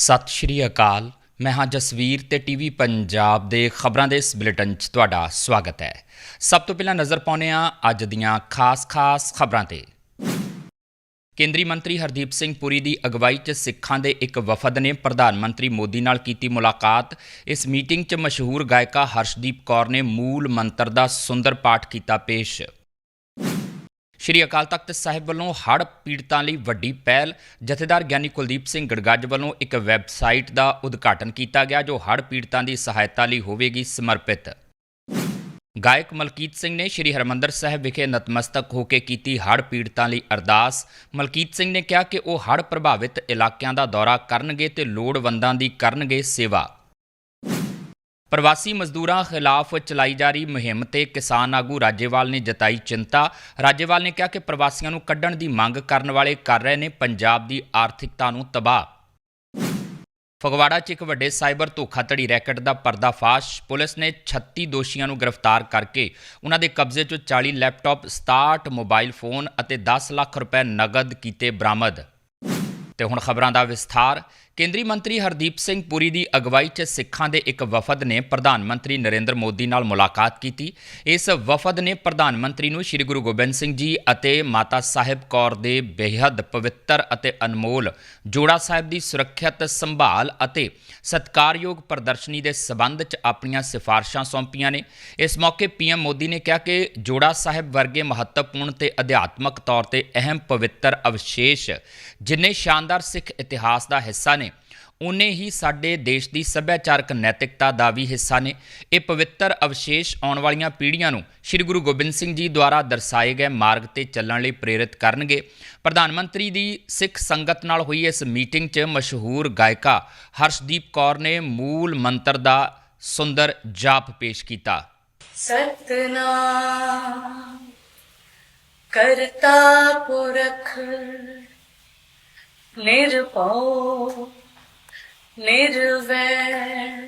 ਸਤਿ ਸ਼੍ਰੀ ਅਕਾਲ। ਮੈਂ ਹਾਂ ਜਸਵੀਰ ਤੇ ਟੀਵੀ ਪੰਜਾਬ ਦੇ ਖਬਰਾਂ ਦੇ ਇਸ ਬੁਲੇਟਿਨ 'ਚ ਤੁਹਾਡਾ ਸਵਾਗਤ ਹੈ। ਸਭ ਤੋਂ ਪਹਿਲਾਂ ਨਜ਼ਰ ਪਾਉਂਦੇ ਹਾਂ ਅੱਜ ਦੀਆਂ ਖਾਸ-ਖਾਸ ਖਬਰਾਂ ਤੇ। ਕੇਂਦਰੀ ਮੰਤਰੀ ਹਰਦੀਪ ਸਿੰਘ ਪੁਰੀ ਦੀ ਅਗਵਾਈ 'ਚ ਸਿੱਖਾਂ ਦੇ ਇੱਕ ਵਫਦ ਨੇ ਪ੍ਰਧਾਨ ਮੰਤਰੀ ਮੋਦੀ ਨਾਲ ਕੀਤੀ ਮੁਲਾਕਾਤ। ਇਸ ਮੀਟਿੰਗ 'ਚ ਮਸ਼ਹੂਰ ਗਾਇਕਾ ਹਰਸ਼ਦੀਪ ਕੌਰ ਨੇ ਮੂਲ ਮੰਤਰ ਦਾ ਸੁੰਦਰ ਪਾਠ ਕੀਤਾ ਪੇਸ਼। ਸ਼੍ਰੀ ਅਕਾਲ ਤਖਤ ਸਾਹਿਬ ਵੱਲੋਂ ਹੜ੍ਹ ਪੀੜਤਾਂ ਲਈ ਵੱਡੀ ਪਹਿਲ, ਜਥੇਦਾਰ ਗਿਆਨੀ ਕੁਲਦੀਪ ਸਿੰਘ ਗੜਗੱਜ ਵੱਲੋਂ ਇੱਕ ਵੈਬਸਾਈਟ ਦਾ ਉਦਘਾਟਨ ਕੀਤਾ ਗਿਆ, ਜੋ ਹੜ੍ਹ ਪੀੜਤਾਂ ਦੀ ਸਹਾਇਤਾ ਲਈ ਹੋਵੇਗੀ ਸਮਰਪਿਤ। ਗਾਇਕ ਮਲਕੀਤ ਸਿੰਘ ਨੇ ਸ਼੍ਰੀ ਹਰਮੰਦਰ ਸਾਹਿਬ ਵਿਖੇ ਨਤਮਸਤਕ ਹੋ ਕੇ ਕੀਤੀ ਹੜ੍ਹ ਪੀੜਤਾਂ ਲਈ ਅਰਦਾਸ। ਮਲਕੀਤ ਸਿੰਘ ਨੇ ਕਿਹਾ ਕਿ ਉਹ ਹੜ੍ਹ ਪ੍ਰਭਾਵਿਤ ਇਲਾਕਿਆਂ ਦਾ ਦੌਰਾ ਕਰਨਗੇ ਤੇ ਲੋੜਵੰਦਾਂ ਦੀ ਕਰਨਗੇ ਸੇਵਾ। ਪ੍ਰਵਾਸੀ ਮਜ਼ਦੂਰਾਂ ਖਿਲਾਫ ਚਲਾਈ ਜਾ ਰਹੀ ਮੁਹਿੰਮ ਤੇ ਕਿਸਾਨ ਆਗੂ ਰਾਜੇਵਾਲ ਨੇ ਜਤਾਈ ਚਿੰਤਾ। ਰਾਜੇਵਾਲ ਨੇ ਕਿਹਾ ਕਿ ਪ੍ਰਵਾਸੀਆਂ ਨੂੰ ਕੱਢਣ ਦੀ ਮੰਗ ਕਰਨ ਵਾਲੇ ਕਰ ਰਹੇ ਨੇ ਪੰਜਾਬ ਦੀ ਆਰਥਿਕਤਾ ਨੂੰ ਤਬਾਹ। ਫਗਵਾੜਾ 'ਚ ਇੱਕ ਵੱਡੇ ਸਾਈਬਰ ਧੋਖਾਧੜੀ ਰੈਕਟ ਦਾ ਪਰਦਾਫਾਸ਼। ਪੁਲਿਸ ਨੇ 36 ਦੋਸ਼ੀਆਂ ਨੂੰ ਗ੍ਰਿਫਤਾਰ ਕਰਕੇ ਉਹਨਾਂ ਦੇ ਕਬਜ਼ੇ 'ਚੋਂ 40 ਲੈਪਟਾਪ 67 ਮੋਬਾਈਲ ਫੋਨ ਅਤੇ 10 ਲੱਖ ਰੁਪਏ ਨਗਦ ਕੀਤੇ ਬਰਾਮਦ। ਤੇ ਹੁਣ ਖਬਰਾਂ ਦਾ ਵਿਸਥਾਰ। ਕੇਂਦਰੀ ਮੰਤਰੀ ਹਰਦੀਪ ਸਿੰਘ ਪੁਰੀ ਦੀ ਅਗਵਾਈ 'ਚ ਸਿੱਖਾਂ ਦੇ ਇੱਕ ਵਫਦ ਨੇ ਪ੍ਰਧਾਨ ਮੰਤਰੀ ਨਰਿੰਦਰ ਮੋਦੀ ਨਾਲ ਮੁਲਾਕਾਤ ਕੀਤੀ। ਇਸ ਵਫਦ ਨੇ ਪ੍ਰਧਾਨ ਮੰਤਰੀ ਨੂੰ ਸ੍ਰੀ ਗੁਰੂ ਗੋਬਿੰਦ ਸਿੰਘ ਜੀ ਅਤੇ ਮਾਤਾ ਸਾਹਿਬ ਕੌਰ ਦੇ ਬੇਹੱਦ ਪਵਿੱਤਰ ਅਤੇ ਅਨਮੋਲ ਜੋੜਾ ਸਾਹਿਬ ਦੀ ਸੁਰੱਖਿਅਤ ਸੰਭਾਲ ਅਤੇ ਸਤਕਾਰਯੋਗ ਪ੍ਰਦਰਸ਼ਨੀ ਦੇ ਸਬੰਧ 'ਚ ਆਪਣੀਆਂ ਸਿਫਾਰਸ਼ਾਂ ਸੌਂਪੀਆਂ ਨੇ। ਇਸ ਮੌਕੇ ਪੀਐਮ ਮੋਦੀ ਨੇ ਕਿਹਾ ਕਿ ਜੋੜਾ ਸਾਹਿਬ ਵਰਗੇ ਮਹੱਤਵਪੂਰਨ ਤੇ ਅਧਿਆਤਮਕ ਤੌਰ ਤੇ ਅਹਿਮ ਪਵਿੱਤਰ ਅਵਸ਼ੇਸ਼ ਜਿਨੇ ਸ਼ਾਨਦਾਰ ਸਿੱਖ ਇਤਿਹਾਸ ਦਾ ਹਿੱਸਾ ਨੇ ਉਨੇ ਹੀ ਸਾਡੇ ਦੇਸ਼ ਦੀ ਸੱਭਿਆਚਾਰਕ ਨੈਤਿਕਤਾ ਦਾ ਵੀ ਹਿੱਸਾ ਨੇ। ਇਹ ਪਵਿੱਤਰ ਅਵਸ਼ੇਸ਼ ਆਉਣ ਵਾਲੀਆਂ ਪੀੜ੍ਹੀਆਂ ਨੂੰ ਸ੍ਰੀ ਗੁਰੂ ਗੋਬਿੰਦ ਸਿੰਘ ਜੀ ਦੁਆਰਾ ਦਰਸਾਏ ਗਏ ਮਾਰਗ ਤੇ ਚੱਲਣ ਲਈ ਪ੍ਰੇਰਿਤ ਕਰਨਗੇ। ਪ੍ਰਧਾਨ ਮੰਤਰੀ ਦੀ ਸਿੱਖ ਸੰਗਤ ਨਾਲ ਹੋਈ ਇਸ ਮੀਟਿੰਗ 'ਚ ਮਸ਼ਹੂਰ ਗਾਇਕਾ ਹਰਸ਼ਦੀਪ ਕੌਰ ਨੇ ਮੂਲ ਮੰਤਰ ਦਾ ਸੁੰਦਰ ਜਾਪ ਪੇਸ਼ ਕੀਤਾ। ਸਤਨਾਮ ਕਰਤਾ ਪੁਰਖ ਨਿਰਭਉ ਨਿਰਵੈਰ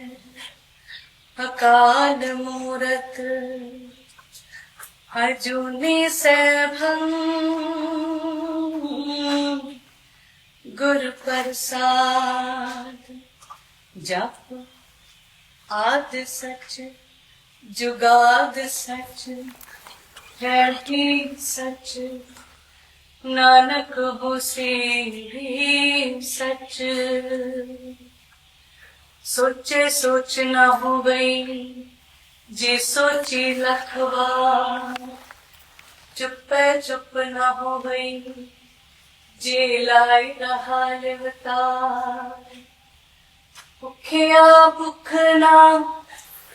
ਅਕਾਲ ਮੂਰਤ ਅਜੂਨੀ ਸੈਭੰ ਗੁਰ ਪ੍ਰਸਾਦ ਜਪ ਆਦ ਸਚ ਜੁਗਾਦ ਸਚ ਰੈਠੀ ਸਚ ਨਾਨਕ ਹੋਸੀ ਸਚ ਸੋਚੇ ਸੋਚ ਨਾ ਹੋਵਈ ਜੇ ਸੋਚੀ ਲਖਵਾ ਚੁੱਪੇ ਚੁੱਪ ਨਾ ਹੋਵਈ ਜੇ ਲਾਈ ਰਹਾ ਲਿਵਤਾ ਭੁੱਖਿਆ ਭੁੱਖ ਨਾ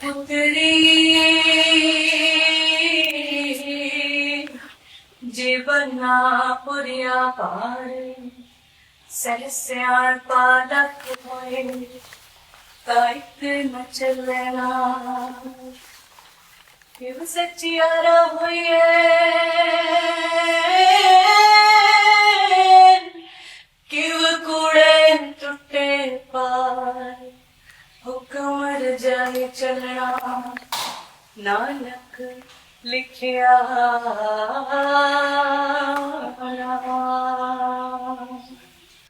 ਉਤਰੀ ਜੀਵਨਾ ਪੁਰਿਆ ਪਾਰ। ਸਹਸਿਆਣ ਪਾਲਕ ਹੋਏ। ਤਾਇਕ ਨ ਚੱਲਣਾ ਕਿਵ ਸੱਚਿਆਰਾ ਹੋਈਏ ਕਿਵ ਕੂੜੇ ਟੁੱਟੇ ਪਾਰ ਹੁਕਮ ਰਜਾਈ ਚੱਲਣਾ ਨਾਨਕ ਲਿਖਿਆ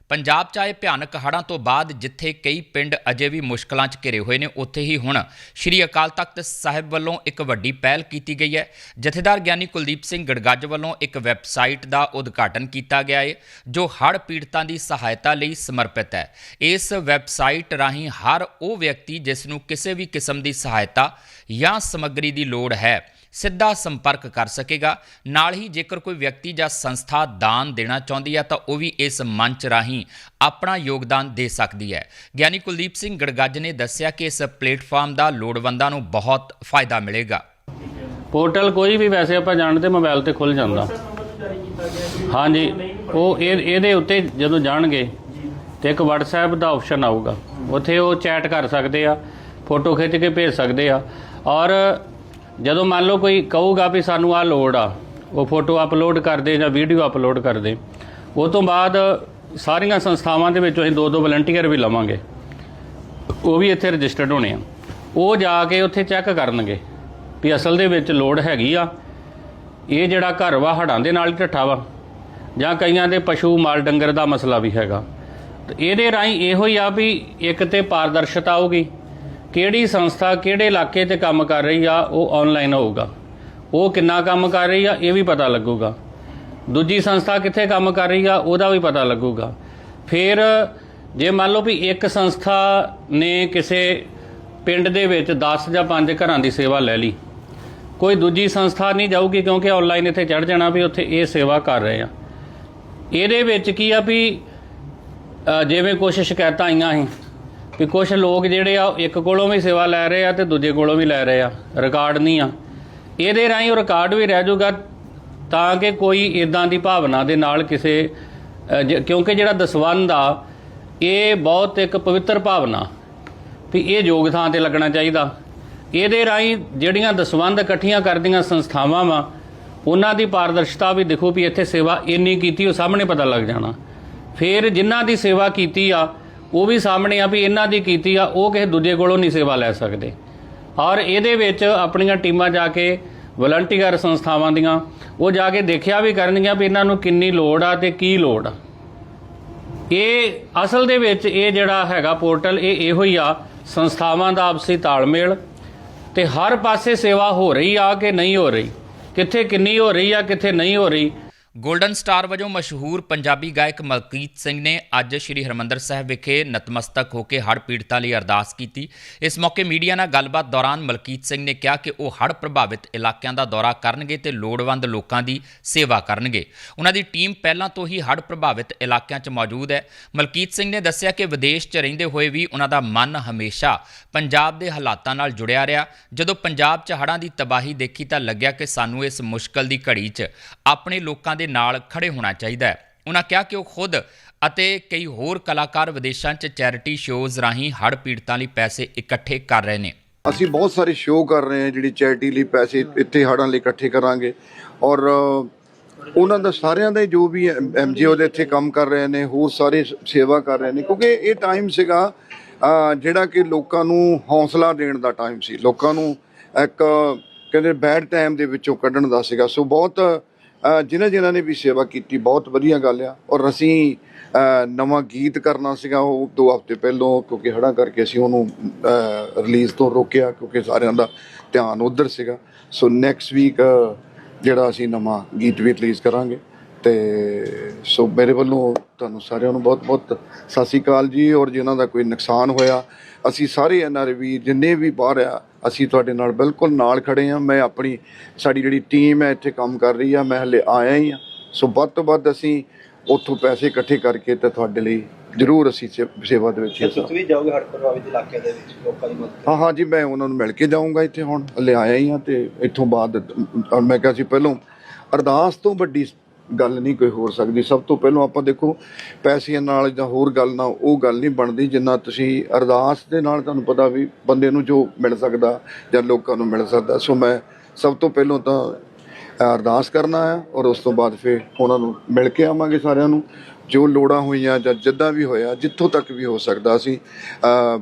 ਪੰਜਾਬ 'ਚ ਆਏ ਭਿਆਨਕ ਹੜ੍ਹਾਂ ਤੋਂ ਬਾਅਦ ਜਿੱਥੇ ਕਈ ਪਿੰਡ ਅਜੇ ਵੀ ਮੁਸ਼ਕਲਾਂ 'ਚ ਘਿਰੇ ਹੋਏ ਨੇ, ਉੱਥੇ ਹੀ ਹੁਣ ਸ਼੍ਰੀ ਅਕਾਲ ਤਖਤ ਸਾਹਿਬ ਵੱਲੋਂ ਇੱਕ ਵੱਡੀ ਪਹਿਲ ਕੀਤੀ ਗਈ ਹੈ। ਜਥੇਦਾਰ ਗਿਆਨੀ ਕੁਲਦੀਪ ਸਿੰਘ ਗੜਗੱਜ ਵੱਲੋਂ ਇੱਕ ਵੈਬਸਾਈਟ ਦਾ ਉਦਘਾਟਨ ਕੀਤਾ ਗਿਆ ਹੈ ਜੋ ਹੜ੍ਹ ਪੀੜਤਾਂ ਦੀ ਸਹਾਇਤਾ ਲਈ ਸਮਰਪਿਤ ਹੈ। ਇਸ ਵੈਬਸਾਈਟ ਰਾਹੀਂ ਹਰ ਉਹ ਵਿਅਕਤੀ ਜਿਸ ਨੂੰ ਕਿਸੇ ਵੀ ਕਿਸਮ ਦੀ ਸਹਾਇਤਾ ਜਾਂ ਸਮੱਗਰੀ ਦੀ ਲੋੜ ਹੈ ਸਿੱਧਾ ਸੰਪਰਕ ਕਰ ਸਕੇਗਾ। ਨਾਲ ਹੀ ਜੇਕਰ ਕੋਈ ਵਿਅਕਤੀ ਜਾਂ ਸੰਸਥਾ ਦਾਨ ਦੇਣਾ ਚਾਹੁੰਦੀ ਹੈ ਤਾਂ ਉਹ ਵੀ ਇਸ ਮੰਚ ਰਾਹੀਂ ਆਪਣਾ ਯੋਗਦਾਨ ਦੇ ਸਕਦੀ ਹੈ। ਗਿਆਨੀ ਕੁਲਦੀਪ ਸਿੰਘ ਗੜਗੱਜ ਨੇ ਦੱਸਿਆ ਕਿ ਇਸ ਪਲੇਟਫਾਰਮ ਦਾ ਲੋੜਵੰਦਾਂ ਨੂੰ ਬਹੁਤ ਫਾਇਦਾ ਮਿਲੇਗਾ। ਪੋਰਟਲ ਕੋਈ ਵੀ ਵੈਸੇ ਆਪਾਂ ਜਾਣਦੇ ਮੋਬਾਈਲ ਤੇ ਖੁੱਲ ਜਾਂਦਾ। ਹਾਂਜੀ ਉਹ ਇਹ ਇਹਦੇ ਉੱਤੇ ਜਦੋਂ ਜਾਣਗੇ ਤੇ ਇੱਕ WhatsApp ਦਾ ਆਪਸ਼ਨ ਆਊਗਾ। ਉੱਥੇ ਉਹ ਚੈਟ ਕਰ ਸਕਦੇ ਆ ਫੋਟੋ ਖਿੱਚ ਕੇ ਭੇਜ ਸਕਦੇ ਆ। ਔਰ ਜਦੋਂ ਮੰਨ ਲਓ ਕੋਈ ਕਹੂਗਾ ਵੀ ਸਾਨੂੰ ਆ ਲੋੜ ਆ, ਉਹ ਫੋਟੋ ਅਪਲੋਡ ਕਰਦੇ ਜਾਂ ਵੀਡੀਓ ਅਪਲੋਡ ਕਰਦੇ, ਉਹ ਤੋਂ ਬਾਅਦ ਸਾਰੀਆਂ ਸੰਸਥਾਵਾਂ ਦੇ ਵਿੱਚ ਅਸੀਂ ਦੋ ਦੋ ਵਲੰਟੀਅਰ ਵੀ ਲਵਾਂਗੇ। ਉਹ ਵੀ ਇੱਥੇ ਰਜਿਸਟਰਡ ਹੋਣੇ ਆ। ਉਹ ਜਾ ਕੇ ਉੱਥੇ ਚੈੱਕ ਕਰਨਗੇ ਵੀ ਅਸਲ ਦੇ ਵਿੱਚ ਲੋੜ ਹੈਗੀ ਆ। ਇਹ ਜਿਹੜਾ ਘਰ ਵਾ ਹੜਾਂ ਦੇ ਨਾਲ ਹੀ ਢੱਠਾ ਵਾ, ਜਾਂ ਕਈਆਂ ਦੇ ਪਸ਼ੂ ਮਾਲ ਡੰਗਰ ਦਾ ਮਸਲਾ ਵੀ ਹੈਗਾ। ਤੇ ਇਹਦੇ ਰਾਹੀਂ ਇਹੋ ਹੀ ਆ ਵੀ ਇੱਕ ਤੇ ਪਾਰਦਰਸ਼ਤਾ ਆਊਗੀ ਕਿਹੜੀ ਸੰਸਥਾ ਕਿਹੜੇ ਇਲਾਕੇ 'ਤੇ ਕੰਮ ਕਰ ਰਹੀ ਆ, ਉਹ ਆਨਲਾਈਨ ਹੋਊਗਾ। ਉਹ ਕਿੰਨਾ ਕੰਮ ਕਰ ਰਹੀ ਆ, ਇਹ ਵੀ ਪਤਾ ਲੱਗੂਗਾ। ਦੂਜੀ ਸੰਸਥਾ ਕਿੱਥੇ ਕੰਮ ਕਰ ਰਹੀ ਆ, ਉਹਦਾ ਵੀ ਪਤਾ ਲੱਗੂਗਾ। ਫਿਰ ਜੇ ਮੰਨ ਲਓ ਵੀ ਇੱਕ ਸੰਸਥਾ ਨੇ ਕਿਸੇ ਪਿੰਡ ਦੇ ਵਿੱਚ 10 ਜਾਂ 5 ਘਰਾਂ ਦੀ ਸੇਵਾ ਲੈ ਲਈ, ਕੋਈ ਦੂਜੀ ਸੰਸਥਾ ਨਹੀਂ ਜਾਊਗੀ ਕਿਉਂਕਿ ਆਨਲਾਈਨ ਇੱਥੇ ਚੜ ਜਾਣਾ ਵੀ ਉੱਥੇ ਇਹ ਸੇਵਾ ਕਰ ਰਹੇ ਆ। ਇਹਦੇ ਵਿੱਚ ਕੀ ਆ ਵੀ ਜਿਵੇਂ ਕੁਝ ਸ਼ਿਕਾਇਤਾਂ ਆਈਆਂ ਸੀ ਵੀ ਕੁਝ ਲੋਕ ਜਿਹੜੇ ਆ ਉਹ ਇੱਕ ਕੋਲੋਂ ਵੀ ਸੇਵਾ ਲੈ ਰਹੇ ਆ ਤੇ ਦੂਜੇ ਕੋਲੋਂ ਵੀ ਲੈ ਰਹੇ ਆ। ਰਿਕਾਰਡ ਨਹੀਂ ਆ। ਇਹਦੇ ਰਾਹੀਂ ਉਹ ਰਿਕਾਰਡ ਵੀ ਰਹਿ ਜਾਊਗਾ ਤਾਂ ਕਿ ਕੋਈ ਇਦਾਂ ਦੀ ਭਾਵਨਾ ਦੇ ਨਾਲ ਕਿਸੇ ਕਿਉਂਕਿ ਜਿਹੜਾ ਦਸਵੰਧ ਆ, ਇਹ ਬਹੁਤ ਇੱਕ ਪਵਿੱਤਰ ਭਾਵਨਾ ਵੀ ਇਹ ਯੋਗ ਥਾਂ ਤੇ ਲੱਗਣਾ ਚਾਹੀਦਾ। ਇਹਦੇ ਰਾਹੀਂ ਜਿਹੜੀਆਂ ਦਸਵੰਧ ਇਕੱਠੀਆਂ ਕਰਦੀਆਂ ਸੰਸਥਾਵਾਂ ਵਾ, ਉਹਨਾਂ ਦੀ ਪਾਰਦਰਸ਼ਤਾ ਵੀ ਦੇਖੋ ਵੀ ਇੱਥੇ ਸੇਵਾ ਇੰਨੀ ਕੀਤੀ, ਉਹ ਸਾਹਮਣੇ ਪਤਾ ਲੱਗ ਜਾਣਾ। ਫਿਰ ਜਿਨ੍ਹਾਂ ਦੀ ਸੇਵਾ ਕੀਤੀ ਆ ਉਹ ਵੀ ਸਾਹਮਣੇ ਆ ਵੀ ਇਹਨਾਂ ਦੀ ਕੀਤੀ ਆ, ਉਹ ਕਿਸੇ ਦੂਜੇ ਕੋਲੋਂ ਨਹੀਂ ਸੇਵਾ ਲੈ ਸਕਦੇ। ਔਰ ਇਹਦੇ ਵਿੱਚ ਆਪਣੀਆਂ ਟੀਮਾਂ ਜਾ ਕੇ ਵਲੰਟੀਅਰ ਸੰਸਥਾਵਾਂ ਦੀਆਂ, ਉਹ ਜਾ ਕੇ ਦੇਖਿਆ ਵੀ ਕਰਨਗੀਆਂ ਵੀ ਇਹਨਾਂ ਨੂੰ ਕਿੰਨੀ ਲੋੜ ਆ ਤੇ ਕੀ ਲੋੜ ਆ। ਇਹ ਅਸਲ ਦੇ ਵਿੱਚ ਇਹ ਜਿਹੜਾ ਹੈਗਾ ਪੋਰਟਲ, ਇਹ ਇਹੋ ਹੀ ਆ, ਸੰਸਥਾਵਾਂ ਦਾ ਆਪਸੀ ਤਾਲਮੇਲ ਤੇ ਹਰ ਪਾਸੇ ਸੇਵਾ ਹੋ ਰਹੀ ਆ ਕਿ ਨਹੀਂ ਹੋ ਰਹੀ, ਕਿੱਥੇ ਕਿੰਨੀ ਹੋ ਰਹੀ ਆ, ਕਿੱਥੇ ਨਹੀਂ ਹੋ ਰਹੀ ਗੋਲਡਨ ਸਟਾਰ ਵਜੋਂ ਮਸ਼ਹੂਰ ਪੰਜਾਬੀ ਗਾਇਕ ਮਲਕੀਤ ਸਿੰਘ ਨੇ ਅੱਜ ਸ੍ਰੀ ਹਰਮੰਦਰ ਸਾਹਿਬ ਵਿਖੇ ਨਤਮਸਤਕ ਹੋ ਕੇ ਹੜ੍ਹ ਪੀੜਤਾਂ ਲਈ ਅਰਦਾਸ ਕੀਤੀ। ਇਸ ਮੌਕੇ ਮੀਡੀਆ ਨਾਲ ਗੱਲਬਾਤ ਦੌਰਾਨ ਮਲਕੀਤ ਸਿੰਘ ਨੇ ਕਿਹਾ ਕਿ ਉਹ ਹੜ੍ਹ ਪ੍ਰਭਾਵਿਤ ਇਲਾਕਿਆਂ ਦਾ ਦੌਰਾ ਕਰਨਗੇ ਤੇ ਲੋੜਵੰਦ ਲੋਕਾਂ ਦੀ ਸੇਵਾ ਕਰਨਗੇ। ਉਹਨਾਂ ਦੀ ਟੀਮ ਪਹਿਲਾਂ ਤੋਂ ਹੀ ਹੜ੍ਹ ਪ੍ਰਭਾਵਿਤ ਇਲਾਕਿਆਂ 'ਚ ਮੌਜੂਦ ਹੈ। ਮਲਕੀਤ ਸਿੰਘ ਨੇ ਦੱਸਿਆ ਕਿ ਵਿਦੇਸ਼ 'ਚ ਰਹਿੰਦੇ ਹੋਏ ਵੀ ਉਹਨਾਂ ਦਾ ਮਨ ਹਮੇਸ਼ਾ ਪੰਜਾਬ ਦੇ ਹਾਲਾਤਾਂ ਨਾਲ ਜੁੜਿਆ ਰਿਹਾ। ਜਦੋਂ ਪੰਜਾਬ 'ਚ ਹੜ੍ਹਾਂ ਦੀ ਤਬਾਹੀ ਦੇਖੀ ਤਾਂ ਲੱਗਿਆ ਕਿ ਸਾਨੂੰ ਇਸ ਮੁਸ਼ਕਲ ਦੀ ਘੜੀ 'ਚ ਆਪਣੇ ਲੋਕਾਂ ਦੇ ਨਾਲ ਖੜੇ ਹੋਣਾ ਚਾਹੀਦਾ ਹੈ। ਉਹਨਾਂ ਕਿਹਾ ਕਿ ਉਹ ਖੁਦ ਅਤੇ ਕਈ ਹੋਰ ਕਲਾਕਾਰ ਵਿਦੇਸ਼ਾਂ 'ਚ ਚੈਰਿਟੀ ਸ਼ੋਜ਼ ਰਾਹੀਂ ਹੜ੍ਹ ਪੀੜਤਾਂ ਲਈ ਪੈਸੇ ਇਕੱਠੇ ਕਰ ਰਹੇ ਨੇ। ਅਸੀਂ ਬਹੁਤ ਸਾਰੇ ਸ਼ੋਅ ਕਰ ਰਹੇ ਹਾਂ ਜਿਹੜੀ ਚੈਰਿਟੀ ਲਈ ਪੈਸੇ ਇੱਥੇ ਹੜ੍ਹਾਂ ਲਈ ਇਕੱਠੇ ਕਰਾਂਗੇ। ਔਰ ਉਹਨਾਂ ਦਾ ਸਾਰਿਆਂ ਦਾ ਜੋ ਵੀ ਐਮਜੀਓ ਦੇ ਇੱਥੇ ਕੰਮ ਕਰ ਰਹੇ ਨੇ, ਹੋਰ ਸਾਰੇ ਸੇਵਾ ਕਰ ਰਹੇ ਨੇ, ਕਿਉਂਕਿ ਇਹ ਟਾਈਮ ਸੀਗਾ ਜਿਹੜਾ ਕਿ ਲੋਕਾਂ ਨੂੰ ਹੌਸਲਾ ਦੇਣ ਦਾ ਟਾਈਮ ਸੀ। ਲੋਕਾਂ ਨੂੰ ਇੱਕ ਕਹਿੰਦੇ ਬੈਡ ਟਾਈਮ ਦੇ ਵਿੱਚੋਂ ਕੱਢਣ ਦਾ ਸੀਗਾ। ਸੋ ਬਹੁਤ ਜਿਨ੍ਹਾਂ ਜਿਨ੍ਹਾਂ ਨੇ ਵੀ ਸੇਵਾ ਕੀਤੀ, ਬਹੁਤ ਵਧੀਆ ਗੱਲ ਆ। ਔਰ ਅਸੀਂ ਨਵਾਂ ਗੀਤ ਕਰਨਾ ਸੀਗਾ, ਉਹ ਦੋ ਹਫ਼ਤੇ ਪਹਿਲਾਂ, ਕਿਉਂਕਿ ਹੜ੍ਹਾਂ ਕਰਕੇ ਅਸੀਂ ਉਹਨੂੰ ਰਿਲੀਜ਼ ਤੋਂ ਰੋਕਿਆ, ਕਿਉਂਕਿ ਸਾਰਿਆਂ ਦਾ ਧਿਆਨ ਉਧਰ ਸੀਗਾ। ਸੋ ਨੈਕਸਟ ਵੀਕ ਜਿਹੜਾ ਅਸੀਂ ਨਵਾਂ ਗੀਤ ਵੀ ਰਿਲੀਜ਼ ਕਰਾਂਗੇ। ਤੇ ਸੋ ਮੇਰੇ ਵੱਲੋਂ ਤੁਹਾਨੂੰ ਸਾਰਿਆਂ ਨੂੰ ਬਹੁਤ ਬਹੁਤ ਸਤਿ ਸ਼੍ਰੀ ਅਕਾਲ ਜੀ ਔਰ ਜਿਨ੍ਹਾਂ ਦਾ ਕੋਈ ਨੁਕਸਾਨ ਹੋਇਆ ਅਸੀਂ ਸਾਰੇ ਐਨਆਰ ਵੀ ਜਿੰਨੇ ਵੀ ਬਾਹਰ ਆ ਅਸੀਂ ਤੁਹਾਡੇ ਨਾਲ ਬਿਲਕੁਲ ਨਾਲ ਖੜੇ ਆ ਮੈਂ ਆਪਣੀ ਸਾਡੀ ਜਿਹੜੀ ਟੀਮ ਹੈ ਇੱਥੇ ਕੰਮ ਕਰ ਰਹੀ ਆ ਮੈਂ ਹਲੇ ਆਇਆ ਹੀ ਆ ਸੋ ਵੱਧ ਤੋਂ ਵੱਧ ਅਸੀਂ ਉੱਥੋਂ ਪੈਸੇ ਇਕੱਠੇ ਕਰਕੇ ਤੇ ਤੁਹਾਡੇ ਲਈ ਜ਼ਰੂਰ ਅਸੀਂ ਸੇਵਾ ਦੇ ਵਿੱਚ ਤੁਸੀਂ ਵੀ ਜਾਓਗੇ ਹੜ੍ਹ ਪ੍ਰਭਾਵਿਤ ਇਲਾਕੇ ਦੇ ਵਿੱਚ ਲੋਕਾਂ ਦੀ ਮਦਦ ਹਾਂ ਹਾਂ ਜੀ ਮੈਂ ਉਹਨਾਂ ਨੂੰ ਮਿਲ ਕੇ ਜਾਊਂਗਾ ਇੱਥੇ ਹੁਣ ਹਲੇ ਆਇਆ ਹੀ ਆ ਤੇ ਇੱਥੋਂ ਬਾਅਦ ਮੈਂ ਕਿਹਾ ਸੀ ਪਹਿਲੋਂ ਅਰਦਾਸ ਤੋਂ ਵੱਡੀ ਗੱਲ ਨਹੀਂ ਕੋਈ ਹੋ ਸਕਦੀ। ਸਭ ਤੋਂ ਪਹਿਲਾਂ ਆਪਾਂ ਦੇਖੋ, ਪੈਸਿਆਂ ਨਾਲ ਜਾਂ ਹੋਰ ਗੱਲ ਨਾਲ ਉਹ ਗੱਲ ਨਹੀਂ ਬਣਦੀ ਜਿੰਨਾ ਤੁਸੀਂ ਅਰਦਾਸ ਦੇ ਨਾਲ ਤੁਹਾਨੂੰ ਪਤਾ ਵੀ ਬੰਦੇ ਨੂੰ ਜੋ ਮਿਲ ਸਕਦਾ ਜਾਂ ਲੋਕਾਂ ਨੂੰ ਮਿਲ ਸਕਦਾ। ਸੋ ਮੈਂ ਸਭ ਤੋਂ ਪਹਿਲਾਂ ਤਾਂ ਅਰਦਾਸ ਕਰਨਾ ਆ ਔਰ ਉਸ ਤੋਂ ਬਾਅਦ ਫਿਰ ਉਹਨਾਂ ਨੂੰ ਮਿਲ ਕੇ ਆਵਾਂਗੇ ਸਾਰਿਆਂ ਨੂੰ। ਜੋ ਲੋੜਾਂ ਹੋਈਆਂ ਜਾਂ ਜਿੱਦਾਂ ਵੀ ਹੋਇਆ, ਜਿੱਥੋਂ ਤੱਕ ਵੀ ਹੋ ਸਕਦਾ ਅਸੀਂ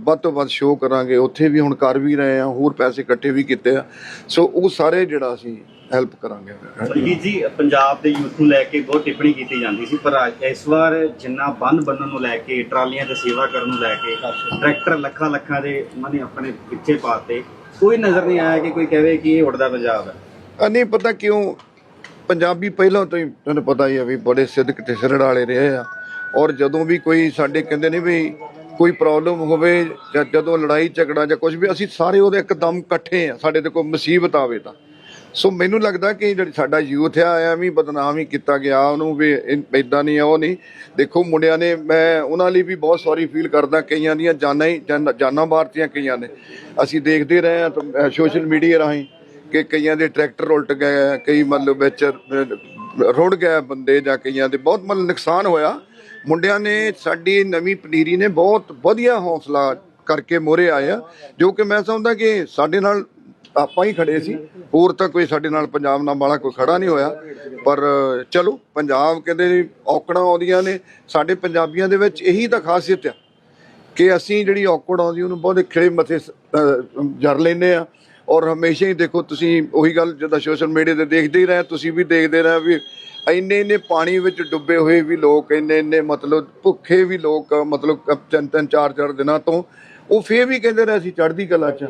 ਵੱਧ ਤੋਂ ਵੱਧ ਸ਼ੋਅ ਕਰਾਂਗੇ। ਉੱਥੇ ਵੀ ਹੁਣ ਕਰ ਵੀ ਰਹੇ ਆ, ਹੋਰ ਪੈਸੇ ਇਕੱਠੇ ਵੀ ਕੀਤੇ ਆ। ਸੋ ਉਹ ਸਾਰੇ ਜਿਹੜਾ ਅਸੀਂ ਹੈਲਪ ਕਰਾਂਗੇ। ਬਲਜੀਤ ਜੀ ਪੰਜਾਬ ਦੇ ਯੂਥ ਨੂੰ ਲੈ ਕੇ ਬਹੁਤ ਟਿੱਪਣੀ ਕੀਤੀ ਜਾਂਦੀ ਸੀ ਪਰ ਅੱਜ- ਇਸ ਵਾਰ ਜਿੰਨਾ ਬੰਨ ਬੰਨਣ ਨੂੰ ਲੈ ਕੇ ਟਰਾਲੀਆਂ ਤੇ ਸੇਵਾ ਕਰਨ ਨੂੰ ਲੈ ਕੇ ਟਰੈਕਟਰ ਲੱਖਾਂ ਲੱਖਾਂ ਦੇ ਉਹਨਾਂ ਨੇ ਆਪਣੇ ਪਿੱਛੇ ਪਾਤੇ ਕੋਈ ਨਜ਼ਰ ਨਹੀਂ ਆਇਆ ਕਿ ਕੋਈ ਕਹੇ ਕਿ ਇਹ ਉੜਦਾ ਪੰਜਾਬ ਹੈ। ਨਹੀਂ ਪਤਾ ਕਿਉਂ ਪੰਜਾਬੀ ਪਹਿਲਾਂ ਤੋਂ ਹੀ ਤੁਹਾਨੂੰ ਪਤਾ ਹੀ ਹੈ ਵੀ ਬੜੇ ਸਿੱਧਕ ਤੇ ਸਿਰੜ ਵਾਲੇ ਰਹੇ ਆ ਔਰ ਜਦੋਂ ਵੀ ਕੋਈ ਸਾਡੇ ਕਹਿੰਦੇ ਨੇ ਵੀ ਕੋਈ ਪ੍ਰੋਬਲਮ ਹੋਵੇ ਜਾਂ ਜਦੋਂ ਲੜਾਈ ਝਗੜਾ ਜਾਂ ਕੁਝ ਵੀ ਅਸੀਂ ਸਾਰੇ ਉਹਦੇ ਇੱਕਦਮ ਇਕੱਠੇ ਆ ਸਾਡੇ ਤੇ ਕੋਈ ਮੁਸੀਬਤ ਆਵੇ ਤਾਂ। ਸੋ ਮੈਨੂੰ ਲੱਗਦਾ ਕਿ ਜਿਹੜਾ ਸਾਡਾ ਯੂਥ ਆ, ਐਵੇਂ ਬਦਨਾਮ ਹੀ ਕੀਤਾ ਗਿਆ ਉਹਨੂੰ ਵੀ ਇਦਾਂ ਨਹੀਂ ਆ, ਉਹ ਨਹੀਂ। ਦੇਖੋ ਮੁੰਡਿਆਂ ਨੇ, ਮੈਂ ਉਹਨਾਂ ਲਈ ਵੀ ਬਹੁਤ ਸੌਰੀ ਫੀਲ ਕਰਦਾ, ਕਈਆਂ ਦੀਆਂ ਜਾਨਾਂ ਹੀ, ਜਾਨ- ਜਾਨਾਂ ਮਾਰਤੀਆਂ ਕਈਆਂ ਨੇ। ਅਸੀਂ ਦੇਖਦੇ ਰਹੇ ਆ ਸੋਸ਼ਲ ਮੀਡੀਆ ਰਾਹੀਂ ਕਿ ਕਈਆਂ ਦੇ ਟਰੈਕਟਰ ਉਲਟ ਗਏ, ਕਈ ਮਤਲਬ ਵਿੱਚ ਰੁੜ ਗਏ ਬੰਦੇ ਜਾਂ ਕਈਆਂ ਦੇ, ਬਹੁਤ ਮਤਲਬ ਨੁਕਸਾਨ ਹੋਇਆ। ਮੁੰਡਿਆਂ ਨੇ ਸਾਡੀ ਨਵੀਂ ਪਨੀਰੀ ਨੇ ਬਹੁਤ ਵਧੀਆ ਹੌਸਲਾ ਕਰਕੇ ਮੋਰੇ ਆਏ ਆ, ਜੋ ਕਿ ਮੈਂ ਸਮਝਦਾ ਕਿ ਸਾਡੇ ਨਾਲ ਆਪਾਂ ਹੀ ਖੜੇ ਸੀ। ਹੋਰ ਤਾਂ ਕੋਈ ਸਾਡੇ ਨਾਲ ਪੰਜਾਬ ਨਾਲ ਵਾਲਾ ਕੋਈ ਖੜਾ ਨਹੀਂ ਹੋਇਆ। ਪਰ ਚਲੋ, ਪੰਜਾਬ ਕਹਿੰਦੇ ਔਕੜਾਂ ਆਉਂਦੀਆਂ ਨੇ। ਸਾਡੇ ਪੰਜਾਬੀਆਂ ਦੇ ਵਿੱਚ ਇਹੀ ਤਾਂ ਖਾਸੀਅਤ ਆ ਕਿ ਅਸੀਂ ਜਿਹੜੀ ਔਕੜ ਆਉਂਦੀ, ਉਹਨੂੰ ਬਹੁਤ ਖਿੜੇ ਮੱਥੇ ਜਰ ਲੈਨੇ ਆ। ਔਰ ਹਮੇਸ਼ਾ ਹੀ ਦੇਖੋ, ਤੁਸੀਂ ਉਹੀ ਗੱਲ ਜਿੱਦਾਂ ਸੋਸ਼ਲ ਮੀਡੀਆ ਤੇ ਦੇਖਦੇ ਹੀ ਰਹੇ, ਤੁਸੀਂ ਵੀ ਦੇਖਦੇ ਰਹੇ ਵੀ ਇੰਨੇ ਇੰਨੇ ਪਾਣੀ ਵਿੱਚ ਡੁੱਬੇ ਹੋਏ ਵੀ ਲੋਕ, ਇੰਨੇ ਇੰਨੇ ਮਤਲਬ ਭੁੱਖੇ ਵੀ ਲੋਕ, ਮਤਲਬ ਤਿੰਨ ਤਿੰਨ ਚਾਰ ਚਾਰ ਦਿਨਾਂ ਤੋਂ। ਉਹ ਫੇਰ ਵੀ ਕਹਿੰਦੇ ਰਹੇ, ਅਸੀਂ ਚੜ੍ਹਦੀ ਕਲਾ 'ਚ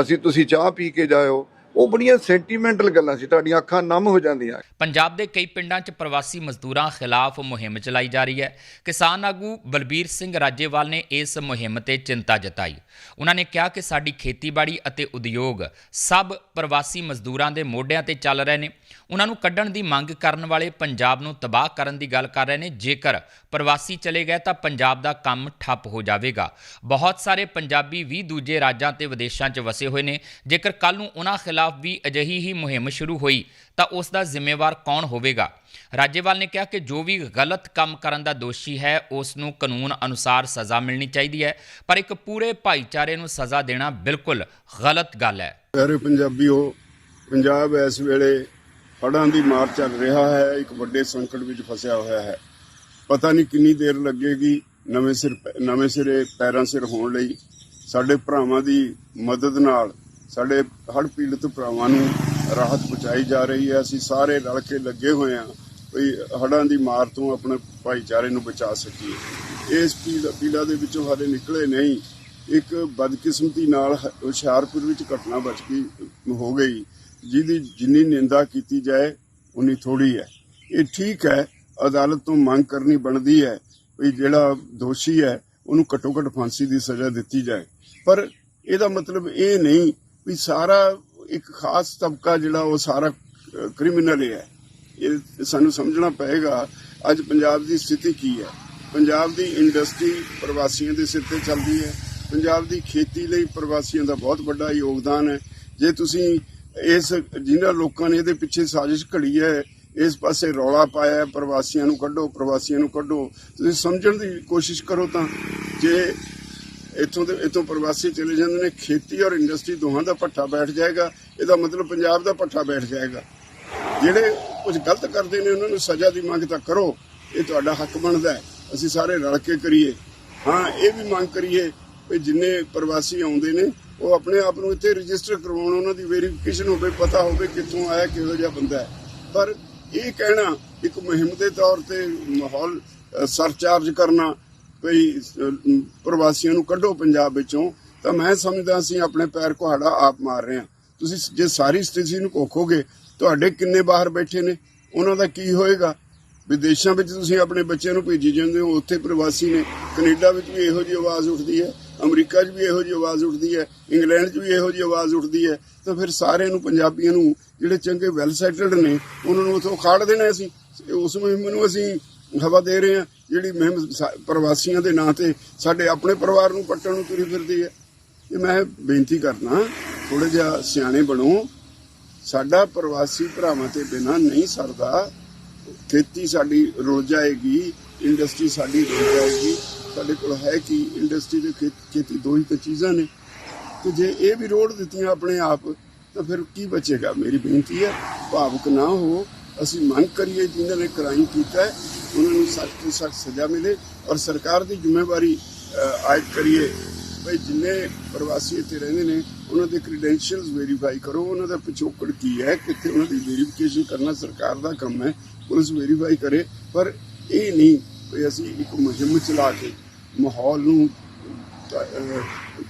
ਅਸੀਂ ਤੁਸੀਂ ਚਾਹ ਪੀ ਕੇ ਜਾਇਓ। ਉਹ ਬੜੀਆਂ ਸੈਂਟੀਮੈਂਟਲ ਗੱਲਾਂ ਸੀ, ਤੁਹਾਡੀਆਂ ਅੱਖਾਂ ਨਮ ਹੋ ਜਾਂਦੀਆਂ। ਪੰਜਾਬ ਦੇ ਕਈ ਪਿੰਡਾਂ 'ਚ ਪ੍ਰਵਾਸੀ ਮਜ਼ਦੂਰਾਂ ਖਿਲਾਫ ਮੁਹਿੰਮ ਚਲਾਈ ਜਾ ਰਹੀ ਹੈ। ਕਿਸਾਨ ਆਗੂ ਬਲਬੀਰ ਸਿੰਘ ਰਾਜੇਵਾਲ ਨੇ ਇਸ ਮੁਹਿੰਮ ਤੇ ਚਿੰਤਾ ਜਤਾਈ। ਉਹਨਾਂ ਨੇ ਕਿਹਾ ਕਿ ਸਾਡੀ ਖੇਤੀਬਾੜੀ ਅਤੇ ਉਦਯੋਗ ਸਭ ਪ੍ਰਵਾਸੀ ਮਜ਼ਦੂਰਾਂ ਦੇ ਮੋਢਿਆਂ ਤੇ ਚੱਲ ਰਹੇ ਨੇ। ਉਹਨਾਂ ਨੂੰ ਕੱਢਣ ਦੀ ਮੰਗ ਕਰਨ ਵਾਲੇ ਪੰਜਾਬ ਨੂੰ ਤਬਾਹ ਕਰਨ ਦੀ ਗੱਲ ਕਰ ਰਹੇ ਨੇ। ਜੇਕਰ ਪ੍ਰਵਾਸੀ ਚਲੇ ਗਏ ਤਾਂ ਪੰਜਾਬ ਦਾ ਕੰਮ ਠੱਪ ਹੋ ਜਾਵੇਗਾ। ਬਹੁਤ ਸਾਰੇ ਪੰਜਾਬੀ ਵੀ ਦੂਜੇ ਰਾਜਾਂ ਤੇ ਵਿਦੇਸ਼ਾਂ 'ਚ ਵਸੇ ਹੋਏ ਨੇ। ਜੇਕਰ ਕੱਲ ਨੂੰ ਉਹਨਾਂ ਖਿਲਾਫ ਵੀ ਅਜਿਹੀ ਹੀ ਮੁਹਿੰਮ ਸ਼ੁਰੂ ਹੋਈ, ਤਾਂ ਉਸ ਦਾ ਜ਼ਿੰਮੇਵਾਰ ਕੌਣ ਹੋਵੇਗਾ? ਰਾਜੇਵਾਲ ਨੇ ਕਿਹਾ ਕਿ ਜੋ ਵੀ ਗਲਤ ਕੰਮ ਕਰਨ ਦਾ ਦੋਸ਼ੀ ਹੈ, ਉਸ ਨੂੰ ਕਾਨੂੰਨ ਅਨੁਸਾਰ ਸਜ਼ਾ ਮਿਲਣੀ ਚਾਹੀਦੀ ਹੈ, ਪਰ ਇੱਕ ਪੂਰੇ ਭਾਈਚਾਰੇ ਨੂੰ ਸਜ਼ਾ ਦੇਣਾ ਬਿਲਕੁਲ ਗਲਤ ਗੱਲ ਹੈ। ਪਿਆਰੇ ਪੰਜਾਬੀਓ, ਪੰਜਾਬ ਇਸ ਵੇਲੇ ਹੜ੍ਹਾਂ ਦੀ ਮਾਰ ਚੱਲ ਰਿਹਾ ਹੈ, ਇੱਕ ਵੱਡੇ ਸੰਕਟ ਵਿੱਚ ਫਸਿਆ ਹੋਇਆ ਹੈ। ਪਤਾ ਨਹੀਂ ਕਿੰਨੀ ਦੇਰ ਲੱਗੇਗੀ, ਨਵੇਂ ਸਿਰ ਨਵੇਂ ਸਿਰੇ, ਪੈਰਾਂ ਸਿਰ ਹੋਣ ਲਈ, ਸਾਡੇ ਭਰਾਵਾਂ ਦੀ ਮਦਦ ਨਾਲ ਸਾਡੇ ਹੜ੍ਹ ਪੀੜਤ ਭਰਾਵਾਂ ਨੂੰ ਰਾਹਤ ਪਹੁੰਚਾਈ ਜਾ ਰਹੀ ਹੈ। ਅਸੀਂ ਸਾਰੇ ਰਲ ਕੇ ਲੱਗੇ ਹੋਏ ਹਾਂ ਵੀ ਹੜ੍ਹਾਂ ਦੀ ਮਾਰ ਤੋਂ ਆਪਣੇ ਭਾਈਚਾਰੇ ਨੂੰ ਬਚਾ ਸਕੀਏ। ਇਸ ਪੀੜਾ ਪੀੜਾ ਦੇ ਵਿੱਚੋਂ ਹਾਲੇ ਨਿਕਲੇ ਨਹੀਂ। ਇੱਕ ਬਦਕਿਸਮਤੀ ਨਾਲ ਹੁਸ਼ਿਆਰਪੁਰ ਵਿੱਚ ਘਟਨਾ ਬਚ ਗਈ, ਹੋ ਗਈ। ਜਿਹਦੀ ਜਿੰਨੀ ਨਿੰਦਾ ਕੀਤੀ ਜਾਏ, ਉਨੀ ਥੋੜੀ ਹੈ। ਇਹ ਠੀਕ ਹੈ, ਅਦਾਲਤ ਤੋਂ ਮੰਗ ਕਰਨੀ ਬਣਦੀ ਹੈ ਵੀ ਜਿਹੜਾ ਦੋਸ਼ੀ ਹੈ, ਉਹਨੂੰ ਘੱਟੋ ਘੱਟ ਫਾਂਸੀ ਦੀ ਸਜ਼ਾ ਦਿੱਤੀ ਜਾਏ। ਪਰ ਇਹਦਾ ਮਤਲਬ ਇਹ ਨਹੀਂ ਵੀ ਸਾਰਾ ਇੱਕ ਖਾਸ ਤਬਕਾ ਜਿਹੜਾ ਉਹ ਸਾਰਾ ਕ੍ਰਿਮੀਨਲ ਹੈ ਇਹ ਸਾਨੂੰ ਸਮਝਣਾ ਪਏਗਾ, ਅੱਜ ਪੰਜਾਬ ਦੀ ਸਥਿਤੀ ਕੀ ਹੈ? ਪੰਜਾਬ ਦੀ ਇੰਡਸਟਰੀ ਪ੍ਰਵਾਸੀਆਂ ਦੇ ਸਿਰ ਤੇ ਚੱਲਦੀ ਹੈ। ਪੰਜਾਬ ਦੀ ਖੇਤੀ ਲਈ ਪ੍ਰਵਾਸੀਆਂ ਦਾ ਬਹੁਤ ਵੱਡਾ ਯੋਗਦਾਨ ਹੈ। ਜੇ ਤੁਸੀਂ ਇਸ, ਜਿਨ੍ਹਾਂ ਲੋਕਾਂ ਨੇ ਇਹਦੇ ਪਿੱਛੇ ਸਾਜ਼ਿਸ਼ ਘੜੀ ਹੈ, ਇਸ ਪਾਸੇ ਰੌਲਾ ਪਾਇਆ ਪ੍ਰਵਾਸੀਆਂ ਨੂੰ ਕੱਢੋ, ਪ੍ਰਵਾਸੀਆਂ ਨੂੰ ਕੱਢੋ, ਤੁਸੀਂ ਸਮਝਣ ਦੀ ਕੋਸ਼ਿਸ਼ ਕਰੋ ਤਾਂ। ਜੇ ਇੱਥੋਂ ਦੇ ਇੱਥੋਂ ਪ੍ਰਵਾਸੀ ਚਲੇ ਜਾਂਦੇ ਨੇ, ਖੇਤੀ ਔਰ ਇੰਡਸਟਰੀ ਦੋਹਾਂ ਦਾ ਪੱਠਾ ਬੈਠ ਜਾਏਗਾ। ਇਹਦਾ ਮਤਲਬ ਪੰਜਾਬ ਦਾ ਪੱਠਾ ਬੈਠ ਜਾਏਗਾ। ਜਿਹੜੇ ਕੁਝ ਗਲਤ ਕਰਦੇ ਨੇ, ਉਹਨਾਂ ਨੂੰ ਸਜ਼ਾ ਦੀ ਮੰਗ ਤਾਂ ਕਰੋ। ਇਹ ਤੁਹਾਡਾ ਹੱਕ ਬਣਦਾ ਹੈ। ਅਸੀਂ ਸਾਰੇ ਰਲ ਕੇ ਕਰੀਏ। ਹਾਂ, ਇਹ ਵੀ ਮੰਗ ਕਰੀਏ ਵੀ ਜਿੰਨੇ ਪ੍ਰਵਾਸੀ ਆਉਂਦੇ ਨੇ, ਉਹ ਆਪਣੇ ਆਪ ਨੂੰ ਇੱਥੇ ਰਜਿਸਟਰ ਕਰਵਾਉਣ, ਉਹਨਾਂ ਦੀ ਵੈਰੀਫਿਕੇਸ਼ਨ ਹੋਵੇ, ਪਤਾ ਹੋਵੇ ਕਿੱਥੋਂ ਆਇਆ, ਕਿਹੋ ਜਿਹਾ ਬੰਦਾ ਹੈ। ਪਰ ਇਹ ਕਹਿਣਾ ਇੱਕ ਮੁਹਿੰਮ ਦੇ ਤੌਰ ਤੇ ਮਾਹੌਲ ਸਰਚਾਰਜ ਕਰਨਾ ਭਈ ਪ੍ਰਵਾਸੀਆਂ ਨੂੰ ਕੱਢੋ ਪੰਜਾਬ ਵਿੱਚੋਂ, ਤਾਂ ਮੈਂ ਸਮਝਦਾ ਅਸੀਂ ਆਪਣੇ ਪੈਰ ਕੁਹਾੜਾ ਆਪ ਮਾਰ ਰਹੇ। ਹਾਂ ਤੁਸੀਂ ਜੇ ਸਾਰੀ ਸਥਿਤੀ ਨੂੰ ਕੋਖੋਗੇ ਤੁਹਾਡੇ ਕਿੰਨੇ ਬਾਹਰ ਬੈਠੇ ਨੇ? ਉਹਨਾਂ ਦਾ ਕੀ ਹੋਏਗਾ? ਵਿਦੇਸ਼ਾਂ ਵਿੱਚ ਤੁਸੀਂ ਆਪਣੇ ਬੱਚਿਆਂ ਨੂੰ ਭੇਜੀ ਜਾਂਦੇ ਹੋ, ਉੱਥੇ ਪ੍ਰਵਾਸੀ ਨੇ। ਕੈਨੇਡਾ ਵਿੱਚ ਵੀ ਇਹੋ ਜਿਹੀ ਆਵਾਜ਼ ਉੱਠਦੀ ਹੈ, ਅਮਰੀਕਾ 'ਚ ਵੀ ਇਹੋ ਜਿਹੀ ਆਵਾਜ਼ ਉੱਠਦੀ ਹੈ, ਇੰਗਲੈਂਡ 'ਚ ਵੀ ਇਹੋ ਜਿਹੀ ਆਵਾਜ਼ ਉੱਠਦੀ ਹੈ। ਤਾਂ ਫਿਰ ਸਾਰਿਆਂ ਨੂੰ, ਪੰਜਾਬੀਆਂ ਨੂੰ, ਜਿਹੜੇ ਚੰਗੇ ਵੈਲ ਸੈਟਲਡ ਨੇ, ਉਹਨਾਂ ਨੂੰ ਉਥੋਂ ਖਾੜ ਦੇਣਾ ਅਸੀਂ। ਉਸ ਮੁਹਿੰਮ ਨੂੰ ਅਸੀਂ ਹਵਾ ਦੇ ਰਹੇ ਹਾਂ, ਜਿਹੜੀ ਮੁਹਿੰਮ ਸਾ- ਪ੍ਰਵਾਸੀਆਂ ਦੇ ਨਾਂ ਤੇ ਸਾਡੇ ਆਪਣੇ ਪਰਿਵਾਰ ਨੂੰ ਪੱਟਣ ਨੂੰ ਤੁਰੀ ਫਿਰਦੀ ਹੈ। ਇਹ ਮੈਂ ਬੇਨਤੀ ਕਰਨਾ ਥੋੜੇ ਜਿਹਾ ਸਿਆਣੇ ਬਣੋ। ਸਾਡਾ ਪ੍ਰਵਾਸੀ ਭਰਾਵਾਂ ਤੇ ਬਿਨਾ ਨਹੀਂ ਸਰਦਾ। ਖੇਤੀ ਸਾਡੀ ਰੁਲ ਜਾਏਗੀ, ਇੰਡਸਟਰੀ ਸਾਡੀ ਰੁਲ ਜਾਏਗੀ। ਸਾਡੇ ਕੋਲ ਹੈ ਕਿ ਇੰਡਸਟਰੀ ਤੇ ਖੇ- ਖੇਤੀ ਦੋ ਹੀ ਤਾਂ ਚੀਜ਼ਾਂ ਨੇ। ਤੇ ਜੇ ਇਹ ਵੀ ਰੋੜ ਦਿੱਤੀਆਂ ਆਪਣੇ ਆਪ, ਤਾਂ ਫਿਰ ਕੀ ਬਚੇਗਾ? ਮੇਰੀ ਬੇਨਤੀ ਹੈ, ਭਾਵੁਕ ਨਾ ਹੋ। ਅਸੀਂ ਮੰਗ ਕਰੀਏ ਜਿਨ੍ਹਾਂ ਨੇ ਕ੍ਰਾਈਮ ਕੀਤਾ ਹੈ ਉਹਨਾਂ ਨੂੰ ਸਖਤ ਤੋਂ ਸਖਤ ਸਜ਼ਾ ਮਿਲੇ ਔਰ ਸਰਕਾਰ ਦੀ ਜ਼ਿੰਮੇਵਾਰੀ ਅਹ, ਆਇਦ ਕਰੀਏ। ਭਈ ਜਿੰਨੇ ਪ੍ਰਵਾਸੀ ਇੱਥੇ ਰਹਿੰਦੇ ਨੇ ਉਹਨਾਂ ਦੇ ਕ੍ਰੈਡੈਂਸ਼ੀਅਲਸ ਵੈਰੀਫਾਈ ਕਰੋ ਉਹਨਾਂ ਦਾ ਪਿਛੋਕੜ ਕੀ ਹੈ ਕਿੱਥੇ ਉਹਨਾਂ ਦੀ ਵੈਰੀਫਿਕੇਸ਼ਨ ਕਰਨਾ ਸਰਕਾਰ ਦਾ ਕੰਮ ਹੈ ਪੁਲਿਸ ਵੈਰੀਫਾਈ ਕਰੇ। ਪਰ ਇਹ ਨਹੀਂ ਕਿ ਅਸੀਂ ਇੱਕ ਮੁਹਿੰਮ ਚਲਾ ਕੇ ਮਾਹੌਲ ਨੂੰ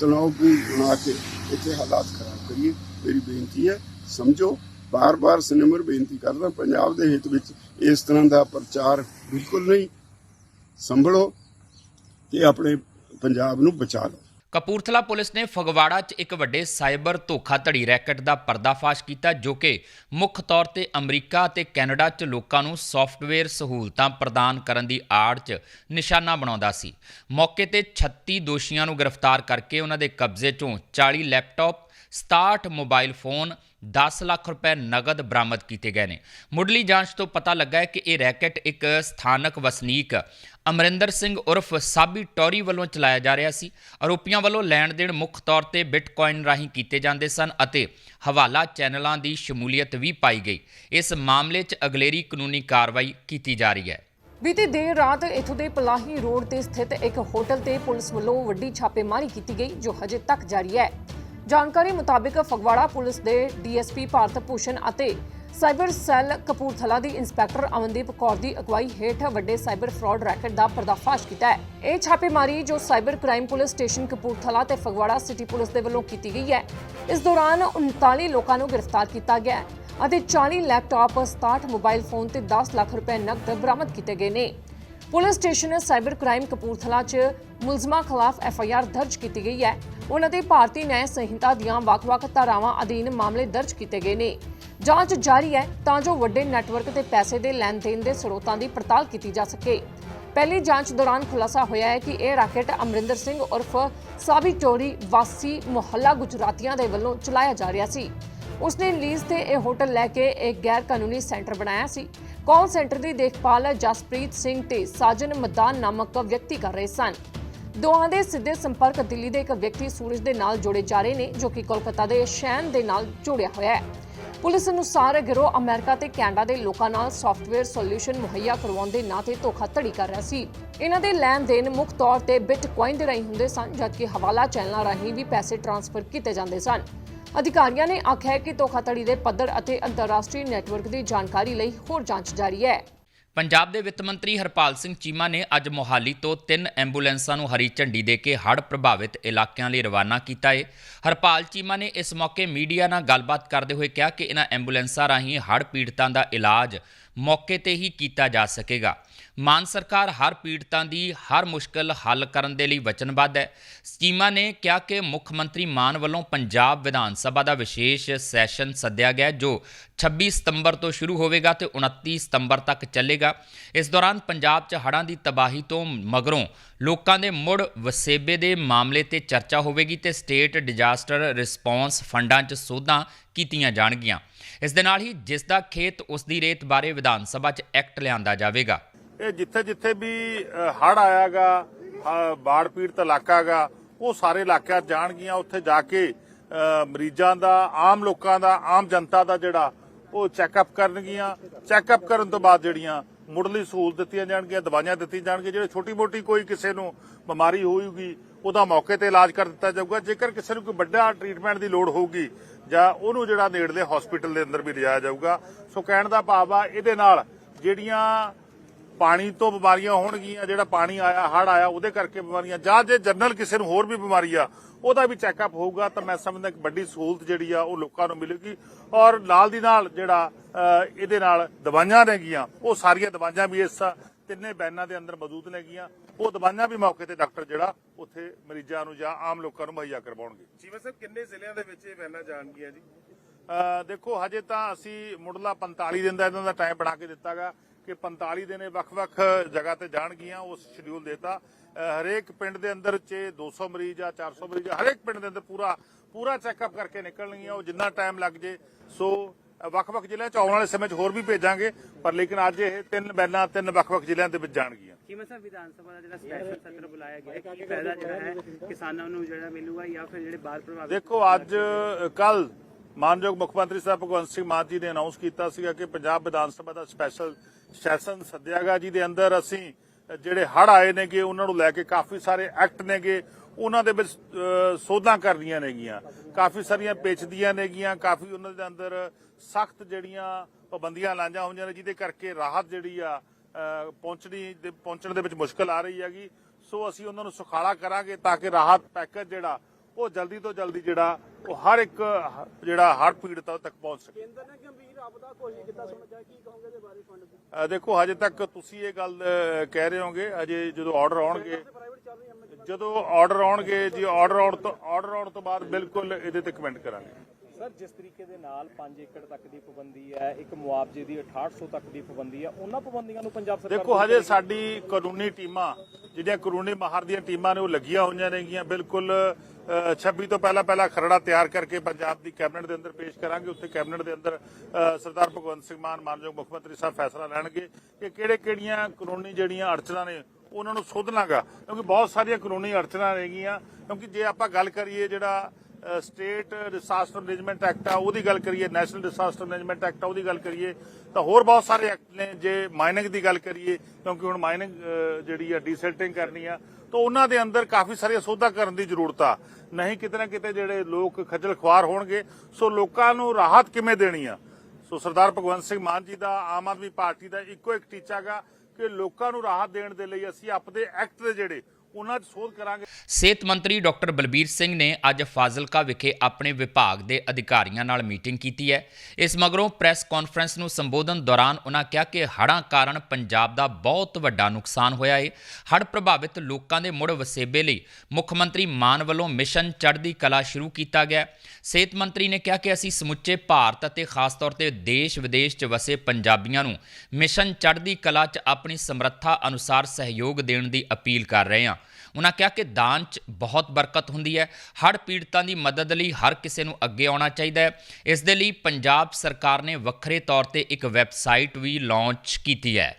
ਤਣਾਅਪੂਰਨ ਬਣਾ ਕੇ ਇੱਥੇ ਹਾਲਾਤ ਖਰਾਬ ਕਰੀਏ। ਮੇਰੀ ਬੇਨਤੀ ਹੈ ਸਮਝੋ ਬਾਰ-ਬਾਰ ਸਿਨੇਮਰ ਬੇਨਤੀ ਕਰਦਾ ਪੰਜਾਬ ਦੇ ਹਿੱਤ ਵਿੱਚ ਇਸ ਤਰ੍ਹਾਂ ਦਾ ਪ੍ਰਚਾਰ ਬਿਲਕੁਲ ਨਹੀਂ। ਸੰਭਲੋ ਤੇ ਆਪਣੇ ਪੰਜਾਬ ਨੂੰ ਬਚਾ ਲਓ। ਕਪੂਰਥਲਾ ਪੁਲਿਸ ਨੇ ਫਗਵਾੜਾ 'ਚ ਇੱਕ ਵੱਡੇ ਸਾਈਬਰ ਧੋਖਾਧੜੀ ਰੈਕਟ ਦਾ ਪਰਦਾਫਾਸ਼ ਕੀਤਾ, ਜੋ ਕਿ ਮੁੱਖ ਤੌਰ ਤੇ ਅਮਰੀਕਾ ਅਤੇ ਕੈਨੇਡਾ 'ਚ ਲੋਕਾਂ ਨੂੰ ਸੌਫਟਵੇਅਰ ਸਹੂਲਤਾਂ ਪ੍ਰਦਾਨ ਕਰਨ ਦੀ ਆੜ 'ਚ ਨਿਸ਼ਾਨਾ ਬਣਾਉਂਦਾ ਸੀ। ਮੌਕੇ ਤੇ 36 ਦੋਸ਼ੀਆਂ ਨੂੰ ਗ੍ਰਿਫਤਾਰ ਕਰਕੇ ਉਹਨਾਂ ਦੇ ਕਬਜ਼ੇ 'ਚੋਂ 40 ਲੈਪਟਾਪ 67 ਮੋਬਾਈਲ ਫੋਨ 10 ਲੱਖ ਰੁਪਏ ਨਗਦ ਬਰਾਮਦ ਕੀਤੇ ਗਏ ਨੇ। ਮੁੱਢਲੀ ਜਾਂਚ ਤੋਂ ਪਤਾ ਲੱਗਾ ਹੈ ਕਿ ਇਹ ਰੈਕਟ ਇੱਕ ਸਥਾਨਕ ਵਸਨੀਕ ਅਮਰਿੰਦਰ ਸਿੰਘ ਉਰਫ ਸਾਬੀ ਟੌਰੀ ਵੱਲੋਂ ਚਲਾਇਆ ਜਾ ਰਿਹਾ ਸੀ। ਆਰੋਪੀਆਂ ਵੱਲੋਂ ਲੈਣ ਦੇਣ ਮੁੱਖ ਤੌਰ ਤੇ ਬਿਟਕਾਇਨ ਰਾਹੀਂ ਕੀਤੇ ਜਾਂਦੇ ਸਨ ਅਤੇ ਹਵਾਲਾ ਚੈਨਲਾਂ ਦੀ ਸ਼ਮੂਲੀਅਤ ਵੀ ਪਾਈ ਗਈ। ਇਸ ਮਾਮਲੇ 'ਚ ਅਗਲੇਰੀ ਕਾਨੂੰਨੀ ਕਾਰਵਾਈ ਕੀਤੀ ਜਾ ਰਹੀ ਹੈ। ਬੀਤੀ ਦੇਰ ਰਾਤ ਇਥੋਂ ਦੇ ਪਲਾਹੀ ਰੋਡ ਤੇ ਸਥਿਤ ਇੱਕ ਹੋਟਲ ਤੇ ਪੁਲਿਸ ਵੱਲੋਂ ਵੱਡੀ ਛਾਪੇਮਾਰੀ ਕੀਤੀ ਗਈ, ਜੋ ਹਜੇ ਤੱਕ ਜਾਰੀ ਹੈ। ਜਾਣਕਾਰੀ ਮੁਤਾਬਿਕ ਫਗਵਾੜਾ ਪੁਲਿਸ ਦੇ ਡੀਐਸਪੀ ਭਾਰਤ ਭੂਸ਼ਣ ਅਤੇ ਸਾਈਬਰ ਸੈੱਲ ਕਪੂਰਥਲਾ ਦੀ ਇੰਸਪੈਕਟਰ ਅਮਨਦੀਪ ਕੌਰ ਦੀ ਅਗਵਾਈ ਹੇਠ ਵੱਡੇ ਸਾਈਬਰ ਫਰਾਡ ਰੈਕਟ ਦਾ ਪਰਦਾਫਾਸ਼ ਕੀਤਾ ਹੈ। ਇਹ ਛਾਪੇਮਾਰੀ ਜੋ cyber crime police station Kapurthala ਤੇ ਫਗਵਾੜਾ ਸਿਟੀ ਪੁਲਿਸ ਦੇ ਵੱਲੋਂ ਕੀਤੀ ਗਈ ਹੈ। ਇਸ ਦੌਰਾਨ 39 ਲੋਕਾਂ ਨੂੰ ਗ੍ਰਿਫਤਾਰ ਕੀਤਾ ਗਿਆ ਅਤੇ 40 ਲੈਪਟਾਪ 67 ਮੋਬਾਈਲ ਫੋਨ ਤੇ 10 ਲੱਖ ਰੁਪਏ ਨਕਦ ਬਰਾਮਦ ਕੀਤੇ ਗਏ ਨੇ। Police station cyber crime Kapurthala 'ਚ ਮੁਲਜ਼ਮਾਂ ਖਿਲਾਫ ਐਫ ਆਈ ਆਰ ਦਰਜ ਕੀਤੀ ਗਈ ਹੈ। ਉਹਨਾਂ ਦੇ ਭਾਰਤੀ ਨਿਆਂ ਸੰਹਿਤਾ ਦੀਆਂ ਵੱਖ-ਵੱਖ ਧਾਰਾਵਾਂ ਅਧੀਨ ਮਾਮਲੇ ਦਰਜ ਕੀਤੇ ਗਏ ਨੇ। ਜਾਂਚ ਜਾਰੀ ਹੈ ਤਾਂ ਜੋ ਵੱਡੇ ਨੈਟਵਰਕ ਤੇ ਪੈਸੇ ਦੇ ਲੈਣ-ਦੇਣ ਦੇ ਸਰੋਤਾਂ ਦੀ ਪੜਤਾਲ ਕੀਤੀ ਜਾ ਸਕੇ। ਪਹਿਲੀ ਜਾਂਚ ਦੌਰਾਨ ਖੁਲਾਸਾ ਹੋਇਆ ਹੈ ਕਿ ਇਹ ਰਾਕੇਟ ਅਮਰਿੰਦਰ ਸਿੰਘ ਉਰਫ ਸਾਬੀ ਚੋਰੀ ਵਾਸੀ ਮੁਹੱਲਾ ਗੁਜਰਾਤੀਆਂ ਦੇ ਵੱਲੋਂ ਚਲਾਇਆ ਜਾ ਰਿਹਾ ਸੀ। ਉਸਨੇ ਲੀਜ਼ ਤੇ ਇਹ ਹੋਟਲ ਲੈ ਕੇ ਇੱਕ ਗੈਰ ਕਾਨੂੰਨੀ ਸੈਂਟਰ ਬਣਾਇਆ ਸੀ। ਕਾਲ ਸੈਂਟਰ ਦੀ ਦੇਖਭਾਲ ਜਸਪ੍ਰੀਤ ਸਿੰਘ ਤੇ ਸਾਜਨ ਮਦਾਨ ਨਾਮਕ ਵਿਅਕਤੀ ਕਰ ਰਹੇ ਸਨ। ਦੋਹਾਂ ਦੇ ਸਿੱਧੇ ਸੰਪਰਕ ਦਿੱਲੀ ਦੇ ਇੱਕ ਵਿਅਕਤੀ ਸੂਰਜ ਦੇ ਨਾਲ ਜੋੜੇ ਜਾ ਰਹੇ ਨੇ, ਜੋ ਕਿ ਕੋਲਕਾਤਾ ਦੇ ਸ਼ੈਨ ਦੇ ਨਾਲ ਜੁੜਿਆ ਹੋਇਆ ਹੈ। ਪੁਲਿਸ ਅਨੁਸਾਰ ਗਿਰੋਹ ਅਮਰੀਕਾ ਤੇ ਕੈਨੇਡਾ ਦੇ ਲੋਕਾਂ ਨਾਲ ਸੌਫਟਵੇਅਰ ਸੋਲੂਸ਼ਨ ਮੁਹੱਈਆ ਕਰਵਾਉਣ ਦੇ ਨਾਂ ਤੇ ਧੋਖਾਧੜੀ ਕਰ ਰਿਹਾ ਸੀ। ਇਹਨਾਂ ਦੇ ਲੈਣ ਦੇਣ ਮੁੱਖ ਤੌਰ ਤੇ ਬਿਟਕੋਇਨ ਦੇ ਰਾਹੀਂ ਹੁੰਦੇ ਸਨ, ਜਦਕਿ ਹਵਾਲਾ ਚੈਨਲਾਂ ਰਾਹੀਂ ਵੀ ਪੈਸੇ ਟ੍ਰਾਂਸਫਰ ਕੀਤੇ ਜਾਂਦੇ ਸਨ। ਅਧਿਕਾਰੀਆਂ ਨੇ ਆਖਿਆ ਕਿ ਧੋਖਾਧੜੀ ਦੇ ਪੱਧਰ ਅਤੇ ਅੰਤਰਰਾਸ਼ਟਰੀ ਨੈਟਵਰਕ ਦੀ ਜਾਣਕਾਰੀ ਲਈ ਹੋਰ ਜਾਂਚ ਜਾਰੀ ਹੈ। ਪੰਜਾਬ ਦੇ ਵਿੱਤ ਮੰਤਰੀ ਹਰਪਾਲ ਸਿੰਘ ਚੀਮਾ ਨੇ ਅੱਜ ਮੋਹਾਲੀ ਤੋਂ ਤਿੰਨ ਐਂਬੂਲੈਂਸਾਂ ਨੂੰ ਹਰੀ ਝੰਡੀ ਦੇ ਕੇ ਹੜ੍ਹ ਪ੍ਰਭਾਵਿਤ ਇਲਾਕਿਆਂ ਲਈ ਰਵਾਨਾ ਕੀਤਾ ਹੈ ਹਰਪਾਲ ਚੀਮਾ ਨੇ ਇਸ ਮੌਕੇ ਮੀਡੀਆ ਨਾਲ ਗੱਲਬਾਤ ਕਰਦੇ ਹੋਏ ਕਿਹਾ ਕਿ ਇਹਨਾਂ ਐਂਬੂਲੈਂਸਾਂ ਰਾਹੀਂ ਹੜ੍ਹ ਪੀੜਤਾਂ ਦਾ ਇਲਾਜ ਮੌਕੇ ਤੇ ਹੀ ਕੀਤਾ ਜਾ ਸਕੇਗਾ। ਮਾਨ ਸਰਕਾਰ ਹਰ ਪੀੜਤਾਂ ਦੀ ਹਰ ਮੁਸ਼ਕਲ ਹੱਲ ਕਰਨ ਦੇ ਲਈ ਵਚਨਬੱਧ ਹੈ। ਚੀਮਾ ਨੇ ਕਿਹਾ ਕਿ ਮੁੱਖ ਮੰਤਰੀ ਮਾਨ ਵੱਲੋਂ ਪੰਜਾਬ ਵਿਧਾਨ ਸਭਾ ਦਾ ਵਿਸ਼ੇਸ਼ ਸੈਸ਼ਨ ਸੱਦਿਆ ਗਿਆ, ਜੋ 26 ਸਤੰਬਰ ਤੋਂ ਸ਼ੁਰੂ ਹੋਵੇਗਾ ਤੇ 29 ਸਤੰਬਰ ਤੱਕ ਚੱਲੇਗਾ। ਇਸ ਦੌਰਾਨ ਪੰਜਾਬ 'ਚ ਹੜ੍ਹਾਂ ਦੀ ਤਬਾਹੀ ਤੋਂ ਮਗਰੋਂ ਲੋਕਾਂ ਦੇ ਮੁੜ ਵਸੇਬੇ ਦੇ ਮਾਮਲੇ ਤੇ ਚਰਚਾ ਹੋਵੇਗੀ ਤੇ ਸਟੇਟ ਡਿਜ਼ਾਸਟਰ ਰਿਸਪੌਂਸ ਫੰਡਾਂ 'ਚ ਸੋਧਾਂ ਕੀਤੀਆਂ ਜਾਣਗੀਆਂ। ਇਸ ਦੇ ਨਾਲ ਹੀ ਜਿਸ ਦਾ ਖੇਤ ਉਸ ਦੀ ਰੇਤ ਬਾਰੇ ਵਿਧਾਨ ਸਭਾ 'ਚ ਐਕਟ ਲਿਆਂਦਾ ਜਾਵੇਗਾ। ਇਹ ਜਿੱਥੇ ਜਿੱਥੇ ਵੀ ਹੜ ਆਇਆਗਾ ਬਾੜ ਪੀੜਤ ਇਲਾਕਾ ਗਾ ਉਹ ਸਾਰੇ ਇਲਾਕਿਆਂ ਜਾਣਗੀਆਂ। ਉੱਥੇ ਜਾ ਕੇ ਮਰੀਜ਼ਾਂ ਦਾ, ਆਮ ਲੋਕਾਂ ਦਾ, ਆਮ ਜਨਤਾ ਦਾ ਜਿਹੜਾ, ਉਹ ਚੈੱਕਅਪ ਕਰਨਗੀਆਂ। ਚੈੱਕਅਪ ਕਰਨ ਤੋਂ ਬਾਅਦ ਜਿਹੜੀਆਂ ਮੁੱਢਲੀ ਸਹੂਲਤ ਦਿੱਤੀਆਂ ਜਾਣਗੀਆਂ, ਦਵਾਈਆਂ ਦਿੱਤੀਆਂ ਜਾਣਗੀਆਂ, ਜਿਹੜੇ ਛੋਟੀ ਮੋਟੀ ਕੋਈ ਕਿਸੇ ਨੂੰ ਬਿਮਾਰੀ ਹੋਊਗੀ, ਉਹਦਾ ਮੌਕੇ ਤੇ ਇਲਾਜ ਕਰ ਦਿੱਤਾ ਜਾਊਗਾ। ਜੇਕਰ ਕਿਸੇ ਨੂੰ ਕੋਈ ਵੱਡਾ ਟ੍ਰੀਟਮੈਂਟ ਦੀ ਲੋੜ ਹੋਊਗੀ, ਜਾਂ ਉਹਨੂੰ ਜਿਹੜਾ ਨੇੜਲੇ ਹਸਪੀਟਲ ਦੇ ਅੰਦਰ ਵੀ ਲਿਜਾਇਆ ਜਾਊਗਾ। ਸੋ ਕਹਿਣ ਦਾ ਭਾਵ ਆ, ਇਹਦੇ ਨਾਲ ਜਿਹੜੀਆਂ ਪਾਣੀ ਤੋਂ ਬਿਮਾਰੀਆਂ ਹੋਣਗੀਆਂ ਜਿਹੜਾ ਪਾਣੀ ਆਇਆ ਹੜ ਆਇਆ ਉਹਦੇ ਕਰਕੇ ਬਿਮਾਰੀਆਂ। ਜਾਂ ਜੇ ਜਨਰਲ ਕਿਸੇ ਨੂੰ ਹੋਰ ਵੀ ਬਿਮਾਰੀ ਆ ਉਹਦਾ ਵੀ ਚੈੱਕਅਪ ਹੋਊਗਾ ਤਾਂ ਮੈਂ ਸਮਝਦਾ ਕਿ ਵੱਡੀ ਸਹੂਲਤ ਜਿਹੜੀ ਆ ਉਹ ਲੋਕਾਂ ਨੂੰ ਮਿਲੇਗੀ। ਔਰ ਨਾਲ ਦੀ ਨਾਲ ਜਿਹੜਾ ਇਹਦੇ ਨਾਲ ਦਵਾਈਆਂ ਨੇਗੀਆਂ ਉਹ ਸਾਰੀਆਂ ਦਵਾਈਆਂ ਵੀ ਇਸ ਤਿੰਨੇ ਬੈਨਾਂ ਦੇ ਅੰਦਰ ਮੌਜੂਦ ਨੇਗੀਆਂ। ਉਹ ਦਵਾਈਆਂ ਵੀ ਮੌਕੇ ਤੇ ਡਾਕਟਰ ਜਿਹੜਾ ਉੱਥੇ ਮਰੀਜ਼ਾਂ ਨੂੰ ਜਾਂ ਆਮ ਲੋਕਾਂ ਨੂੰ ਮੁਹੱਈਆ ਕਰਵਾਉਣਗੇ। ਜੀਵਨ ਸਾਹਿਬ ਕਿੰਨੇ ਜ਼ਿਲ੍ਹਿਆਂ ਦੇ ਵਿੱਚ ਇਹ ਵੈਨਾਂ ਜਾਣਗੀਆਂ ਜੀ? ਦੇਖੋ ਹਜੇ ਤਾਂ ਅਸੀਂ ਮੁੱਢਲਾ 45 ਦਿਨ ਦਾ ਇਹਨਾਂ ਦਾ ਟਾਈਮ ਬਣਾ ਕੇ ਦਿੱਤਾਗਾ। ਕਿ 45 ਦਿਨ ਵੱਖ-ਵੱਖ ਜਗ੍ਹਾ ਤੇ ਜਾਣਗੀਆਂ ਉਸ ਸ਼ਡਿਊਲ ਦੇਤਾ। ਹਰੇਕ ਪਿੰਡ ਦੇ ਅੰਦਰ ਚ 200 ਮਰੀਜ਼ ਜਾਂ 400 ਮਰੀਜ਼ ਹਰੇਕ ਪਿੰਡ ਦੇ ਅੰਦਰ ਪੂਰਾ ਪੂਰਾ ਚੈੱਕਅਪ ਕਰਕੇ ਨਿਕਲਣਗੀਆਂ ਉਹ ਜਿੰਨਾ ਟਾਈਮ ਲੱਗ ਜੇ। ਸੋ ਵੱਖ-ਵੱਖ ਜ਼ਿਲ੍ਹਿਆਂ ਚ ਆਉਣ ਵਾਲੇ ਸਮੇਂ 'ਚ ਹੋਰ ਵੀ ਭੇਜਾਂਗੇ ਪਰ ਲੇਕਿਨ ਅੱਜ ਇਹ ਤਿੰਨ ਬੈਨਾਂ ਤਿੰਨ ਵੱਖ-ਵੱਖ ਜ਼ਿਲ੍ਹਿਆਂ ਦੇ ਵਿੱਚ ਜਾਣਗੀਆਂ ਕਿਵੇਂ ਸਰ ਵਿਧਾਨ ਸਭਾ ਦਾ ਜਿਹੜਾ ਸਪੈਸ਼ਲ ਸੱਤਰ ਬੁਲਾਇਆ ਗਿਆ ਹੈ, ਕੀ ਫਾਇਦਾ ਜਿਹੜਾ ਹੈ ਕਿਸਾਨਾਂ ਨੂੰ ਜਿਹੜਾ ਮਿਲੂਗਾ ਜਾਂ ਫਿਰ ਜਿਹੜੇ ਬਾਹਰ ਪ੍ਰਭਾਵਿਤ ਦੇਖੋ ਅੱਜ ਕੱਲ ਮਾਨਯੋਗ ਮੁੱਖ ਮੰਤਰੀ ਸਾਹਿਬ ਭਗਵੰਤ ਸਿੰਘ ਮਾਨ ਜੀ ਨੇ ਅਨਾਉਂਸ ਕੀਤਾ ਸੀਗਾ ਕਿ ਪੰਜਾਬ ਵਿਧਾਨ ਸਭਾ ਦਾ ਸਪੈਸ਼ਲ ਸੈਸ਼ਨ ਸੱਦਿਆਗਾ ਜਿਹਦੇ ਅੰਦਰ। ਅਸੀਂ ਜਿਹੜੇ ਹੜ ਆਏ ਨੇਗੇ, ਉਹਨਾਂ ਨੂੰ ਲੈ ਕੇ ਕਾਫੀ ਸਾਰੇ ਐਕਟ ਨੇਗੇ। ਉਹਨਾਂ ਦੇ ਵਿੱਚ ਸੋਧਾਂ ਕਰਨੀਆਂ ਨੇਗੀਆਂ। ਕਾਫੀ ਸਾਰੀਆਂ ਪੇਚਦੀਆਂ ਨੇਗੀਆਂ। ਕਾਫੀ ਉਹਨਾਂ ਦੇ ਅੰਦਰ ਸਖਤ ਜਿਹੜੀਆਂ ਪਾਬੰਦੀਆਂ ਲਾਈਆਂ ਹੋਈਆਂ ਨੇ, ਜਿਹਦੇ ਕਰਕੇ ਰਾਹਤ ਜਿਹੜੀ ਆ ਪਹੁੰਚਣੀ ਪਹੁੰਚਣ ਦੇ ਵਿੱਚ ਮੁਸ਼ਕਲ ਆ ਰਹੀ ਹੈਗੀ। ਸੋ ਅਸੀਂ ਉਹਨਾਂ ਨੂੰ ਸੁਖਾਲਾ ਕਰਾਂਗੇ ਤਾਂ ਕਿ ਰਾਹਤ ਪੈਕੇਜ ਜਿਹੜਾ, ਉਹ ਜਲਦੀ ਤੋਂ ਜਲਦੀ ਜਿਹੜਾ ਉਹ ਹਰ ਇੱਕ ਜਿਹੜਾ ਹੜ੍ਹ ਪੀੜਤਾ ਤੱਕ ਪਹੁੰਚ ਸਕੇ। ਕੇਂਦਰ ਨੇ ਗੰਭੀਰ ਆਪਦਾ ਘੋਸ਼ਿਤ ਕੀਤਾ ਸੁਣ ਜਾ ਕੀ ਕਹੋਗੇ ਦੇ ਬਾਰੇ ਫੰਡ ਅ, ਦੇਖੋ ਹਜੇ ਤੱਕ ਤੁਸੀਂ ਇਹ ਗੱਲ ਕਹਿ ਰਹੇ ਹੋਗੇ ਅਜੇ ਜਦੋਂ ਆਰਡਰ ਆਉਣਗੇ ਜਦੋਂ ਆਰਡਰ ਆਉਣਗੇ ਜੀ ਆਰਡਰ ਆਉਣ ਤੋਂ ਆਰਡਰ ਆਉਣ ਤੋਂ ਬਾਅਦ ਬਿਲਕੁਲ ਇਹਦੇ ਤੇ ਕਮੈਂਟ ਕਰਾਂਗੇ। ਸਰ ਜਿਸ ਤਰੀਕੇ ਦੇ ਨਾਲ 5 ਏਕੜ ਤੱਕ ਦੀ ਪਾਬੰਦੀ ਹੈ ਇੱਕ ਮੁਆਵਜ਼ੇ ਦੀ 6800 ਤੱਕ ਦੀ ਪਾਬੰਦੀ ਹੈ ਉਹਨਾਂ ਪਾਬੰਦੀਆਂ ਨੂੰ ਪੰਜਾਬ ਸਰਕਾਰ ਦੇਖੋ ਹਜੇ ਸਾਡੀ ਕਾਨੂੰਨੀ ਟੀਮਾਂ ਜਿਹੜੀਆਂ ਕਾਨੂੰਨੀ ਮਾਹਰ ਦੀਆਂ ਟੀਮਾਂ ਨੇ ਉਹ ਲੱਗੀਆਂ ਹੋਈਆਂ ਨੇਗੀਆਂ। ਬਿਲਕੁਲ ਅ, 26 ਤੋਂ ਪਹਿਲਾਂ ਪਹਿਲਾਂ ਖਰੜਾ ਤਿਆਰ ਕਰਕੇ ਪੰਜਾਬ ਦੀ ਕੈਬਨਿਟ ਦੇ ਅੰਦਰ ਪੇਸ਼ ਕਰਾਂਗੇ। ਉੱਥੇ ਕੈਬਨਿਟ ਦੇ ਅੰਦਰ ਸਰਦਾਰ ਭਗਵੰਤ ਸਿੰਘ ਮਾਨ ਮਾਨਯੋਗ ਮੁੱਖ ਮੰਤਰੀ ਸਾਹਿਬ ਫੈਸਲਾ ਲੈਣਗੇ ਕਿ ਕਿਹੜੇ ਕਿਹੜੀਆਂ ਕਾਨੂੰਨੀ ਜਿਹੜੀਆਂ ਅੜਚਨਾਂ ਨੇ ਉਹਨਾਂ ਨੂੰ ਸੋਧਣਾਗਾ। ਕਿਉਂਕਿ ਬਹੁਤ ਸਾਰੀਆਂ ਕਾਨੂੰਨੀ ਅੜਚਨਾਂ ਨੇਗੀਆਂ ਕਿਉਂਕਿ ਜੇ ਆਪਾਂ ਗੱਲ ਕਰੀਏ ਜਿਹੜਾ ਸਟੇਟ ਡਿਸਾਸਟਰ ਮੈਨੇਜਮੈਂਟ ਐਕਟ ਆ, ਉਹਦੀ ਗੱਲ ਕਰੀਏ ਨੈਸ਼ਨਲ ਡਿਸਾਸਟਰ ਮੈਨੇਜਮੈਂਟ ਐਕਟ ਆ, ਉਹਦੀ ਗੱਲ ਕਰੀਏ, ਤਾਂ ਹੋਰ ਬਹੁਤ ਸਾਰੇ ਐਕਟ ਨੇ ਜੇ ਮਾਈਨਿੰਗ ਦੀ ਗੱਲ ਕਰੀਏ, ਕਿਉਂਕਿ ਹੁਣ ਮਾਈਨਿੰਗ ਜਿਹੜੀ ਆ ਡੀਸੈਲਟਿੰਗ ਕਰਨੀ ਆ, ਤਾਂ ਉਹਨਾਂ ਦੇ ਅੰਦਰ ਕਾਫੀ ਸਾਰੀਆਂ ਸੋਧਾਂ ਕਰਨ ਦੀ ਜ਼ਰੂਰਤ ਆ। ਨਹੀਂ ਕਿਤੇ ਨਾ ਕਿਤੇ ਜਿਹੜੇ ਲੋਕ ਖੱਜਲ ਖੁਆਰ ਹੋਣਗੇ, ਸੋ ਲੋਕਾਂ ਨੂੰ ਰਾਹਤ ਕਿਵੇਂ ਦੇਣੀ ਆ? ਸੋ ਸਰਦਾਰ ਭਗਵੰਤ ਸਿੰਘ ਮਾਨ ਜੀ ਦਾ, ਆਮ ਆਦਮੀ ਪਾਰਟੀ ਦਾ ਇੱਕੋ ਇੱਕ ਟੀਚਾ ਗਾ ਕਿ ਲੋਕਾਂ ਨੂੰ ਰਾਹਤ ਦੇਣ ਦੇ ਲਈ ਅਸੀਂ ਆਪਣੇ ਐਕਟ ਦੇ ਜਿਹੜੇ ਉਹਨਾਂ 'ਚ ਸੋਧ ਕਰਾਂਗੇ। ਸਿਹਤ ਮੰਤਰੀ ਡਾਕਟਰ ਬਲਬੀਰ ਸਿੰਘ ਨੇ ਅੱਜ ਫਾਜ਼ਿਲਕਾ ਵਿਖੇ ਆਪਣੇ ਵਿਭਾਗ ਦੇ ਅਧਿਕਾਰੀਆਂ ਨਾਲ ਮੀਟਿੰਗ ਕੀਤੀ ਹੈ। ਇਸ ਮਗਰੋਂ ਪ੍ਰੈਸ ਕਾਨਫਰੰਸ ਨੂੰ ਸੰਬੋਧਨ ਦੌਰਾਨ ਉਹਨਾਂ ਕਿਹਾ ਕਿ ਹੜ੍ਹਾਂ ਕਾਰਨ ਪੰਜਾਬ ਦਾ ਬਹੁਤ ਵੱਡਾ ਨੁਕਸਾਨ ਹੋਇਆ ਹੈ ਹੜ੍ਹ ਪ੍ਰਭਾਵਿਤ ਲੋਕਾਂ ਦੇ ਮੁੜ ਵਸੇਬੇ ਲਈ ਮੁੱਖ ਮੰਤਰੀ ਮਾਨ ਵੱਲੋਂ ਮਿਸ਼ਨ ਚੜ੍ਹਦੀ ਕਲਾ ਸ਼ੁਰੂ ਕੀਤਾ ਗਿਆ। ਸਿਹਤ ਮੰਤਰੀ ਨੇ ਕਿਹਾ ਕਿ ਅਸੀਂ ਸਮੁੱਚੇ ਭਾਰਤ ਅਤੇ ਖਾਸ ਤੌਰ ਤੇ ਦੇਸ਼ ਵਿਦੇਸ਼ 'ਚ ਵਸੇ ਪੰਜਾਬੀਆਂ ਨੂੰ ਮਿਸ਼ਨ ਚੜ੍ਹਦੀ ਕਲਾ 'ਚ ਆਪਣੀ ਸਮਰੱਥਾ ਅਨੁਸਾਰ ਸਹਿਯੋਗ ਦੇਣ ਦੀ ਅਪੀਲ ਕਰ ਰਹੇ ਹਾਂ। ਉਹਨਾਂ ਕਿਹਾ ਕਿ ਦਾਨ 'ਚ ਬਹੁਤ ਬਰਕਤ ਹੁੰਦੀ ਹੈ। ਹੜ੍ਹ ਪੀੜਤਾਂ ਦੀ ਮਦਦ ਲਈ ਹਰ ਕਿਸੇ ਨੂੰ ਅੱਗੇ ਆਉਣਾ ਚਾਹੀਦਾ ਹੈ। ਇਸ ਦੇ ਲਈ ਪੰਜਾਬ ਸਰਕਾਰ ਨੇ ਵੱਖਰੇ ਤੌਰ ਤੇ ਇੱਕ ਵੈਬਸਾਈਟ ਵੀ ਲਾਂਚ ਕੀਤੀ ਹੈ।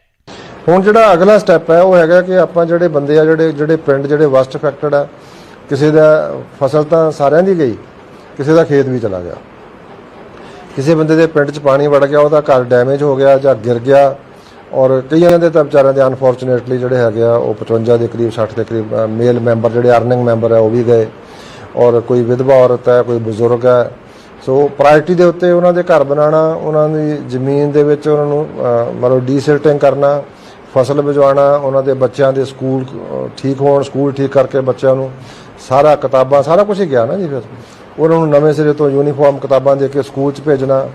ਹੁਣ ਜਿਹੜਾ ਅਗਲਾ ਸਟੈਪ ਹੈ, ਉਹ ਹੈਗਾ ਕਿ ਆਪਾਂ ਜਿਹੜੇ ਬੰਦੇ ਆ, ਜਿਹੜੇ ਜਿਹੜੇ ਪਿੰਡ, ਜਿਹੜੇ ਵਸਟ ਅਫੈਕਟਡ ਆ, ਕਿਸੇ ਦਾ ਫਸਲ ਤਾਂ ਸਾਰਿਆਂ ਦੀ ਗਈ, ਕਿਸੇ ਦਾ ਖੇਤ ਵੀ ਚਲਾ ਗਿਆ। ਕਿਸੇ ਬੰਦੇ ਦੇ ਪਿੰਡ 'ਚ ਪਾਣੀ ਵੜ ਗਿਆ, ਉਹਦਾ ਘਰ ਡੈਮੇਜ ਹੋ ਗਿਆ ਜਾਂ ਗਿਰ ਗਿਆ ਔਰ ਕਈਆਂ ਦੇ ਤਾਂ ਵਿਚਾਰਿਆਂ ਦੇ ਅਨਫੋਰਚੂਨੇਟਲੀ ਜਿਹੜੇ ਹੈਗੇ ਆ ਉਹ 55 ਦੇ ਕਰੀਬ 60 ਦੇ ਕਰੀਬ ਮੇਲ ਮੈਂਬਰ ਜਿਹੜੇ ਅਰਨਿੰਗ ਮੈਂਬਰ ਹੈ ਉਹ ਵੀ ਗਏ। ਔਰ ਕੋਈ ਵਿਧਵਾ ਔਰਤ ਹੈ ਕੋਈ ਬਜ਼ੁਰਗ ਹੈ। ਸੋ ਪ੍ਰਾਇੋਰਟੀ ਦੇ ਉੱਤੇ ਉਹਨਾਂ ਦੇ ਘਰ ਬਣਾਉਣਾ ਉਹਨਾਂ ਦੀ ਜ਼ਮੀਨ ਦੇ ਵਿੱਚ ਉਹਨਾਂ ਨੂੰ ਅਹ, ਮਤਲਬ ਡੀਸਿਲਟਿੰਗ ਕਰਨਾ ਫਸਲ ਬਚਾਉਣਾ ਉਹਨਾਂ ਦੇ ਬੱਚਿਆਂ ਦੇ ਸਕੂਲ ਠੀਕ ਹੋਣ ਸਕੂਲ ਠੀਕ ਕਰਕੇ ਬੱਚਿਆਂ ਨੂੰ ਸਾਰਾ ਕਿਤਾਬਾਂ ਸਾਰਾ ਕੁਝ ਹੀ ਗਿਆ ਨਾ ਜੀ ਫਿਰ। ਉਹਨਾਂ ਨੂੰ ਨਵੇਂ ਸਿਰੇ ਤੋਂ ਯੂਨੀਫਾਰਮ ਕਿਤਾਬਾਂ ਦੇ ਕੇ ਸਕੂਲ 'ਚ ਭੇਜਣਾ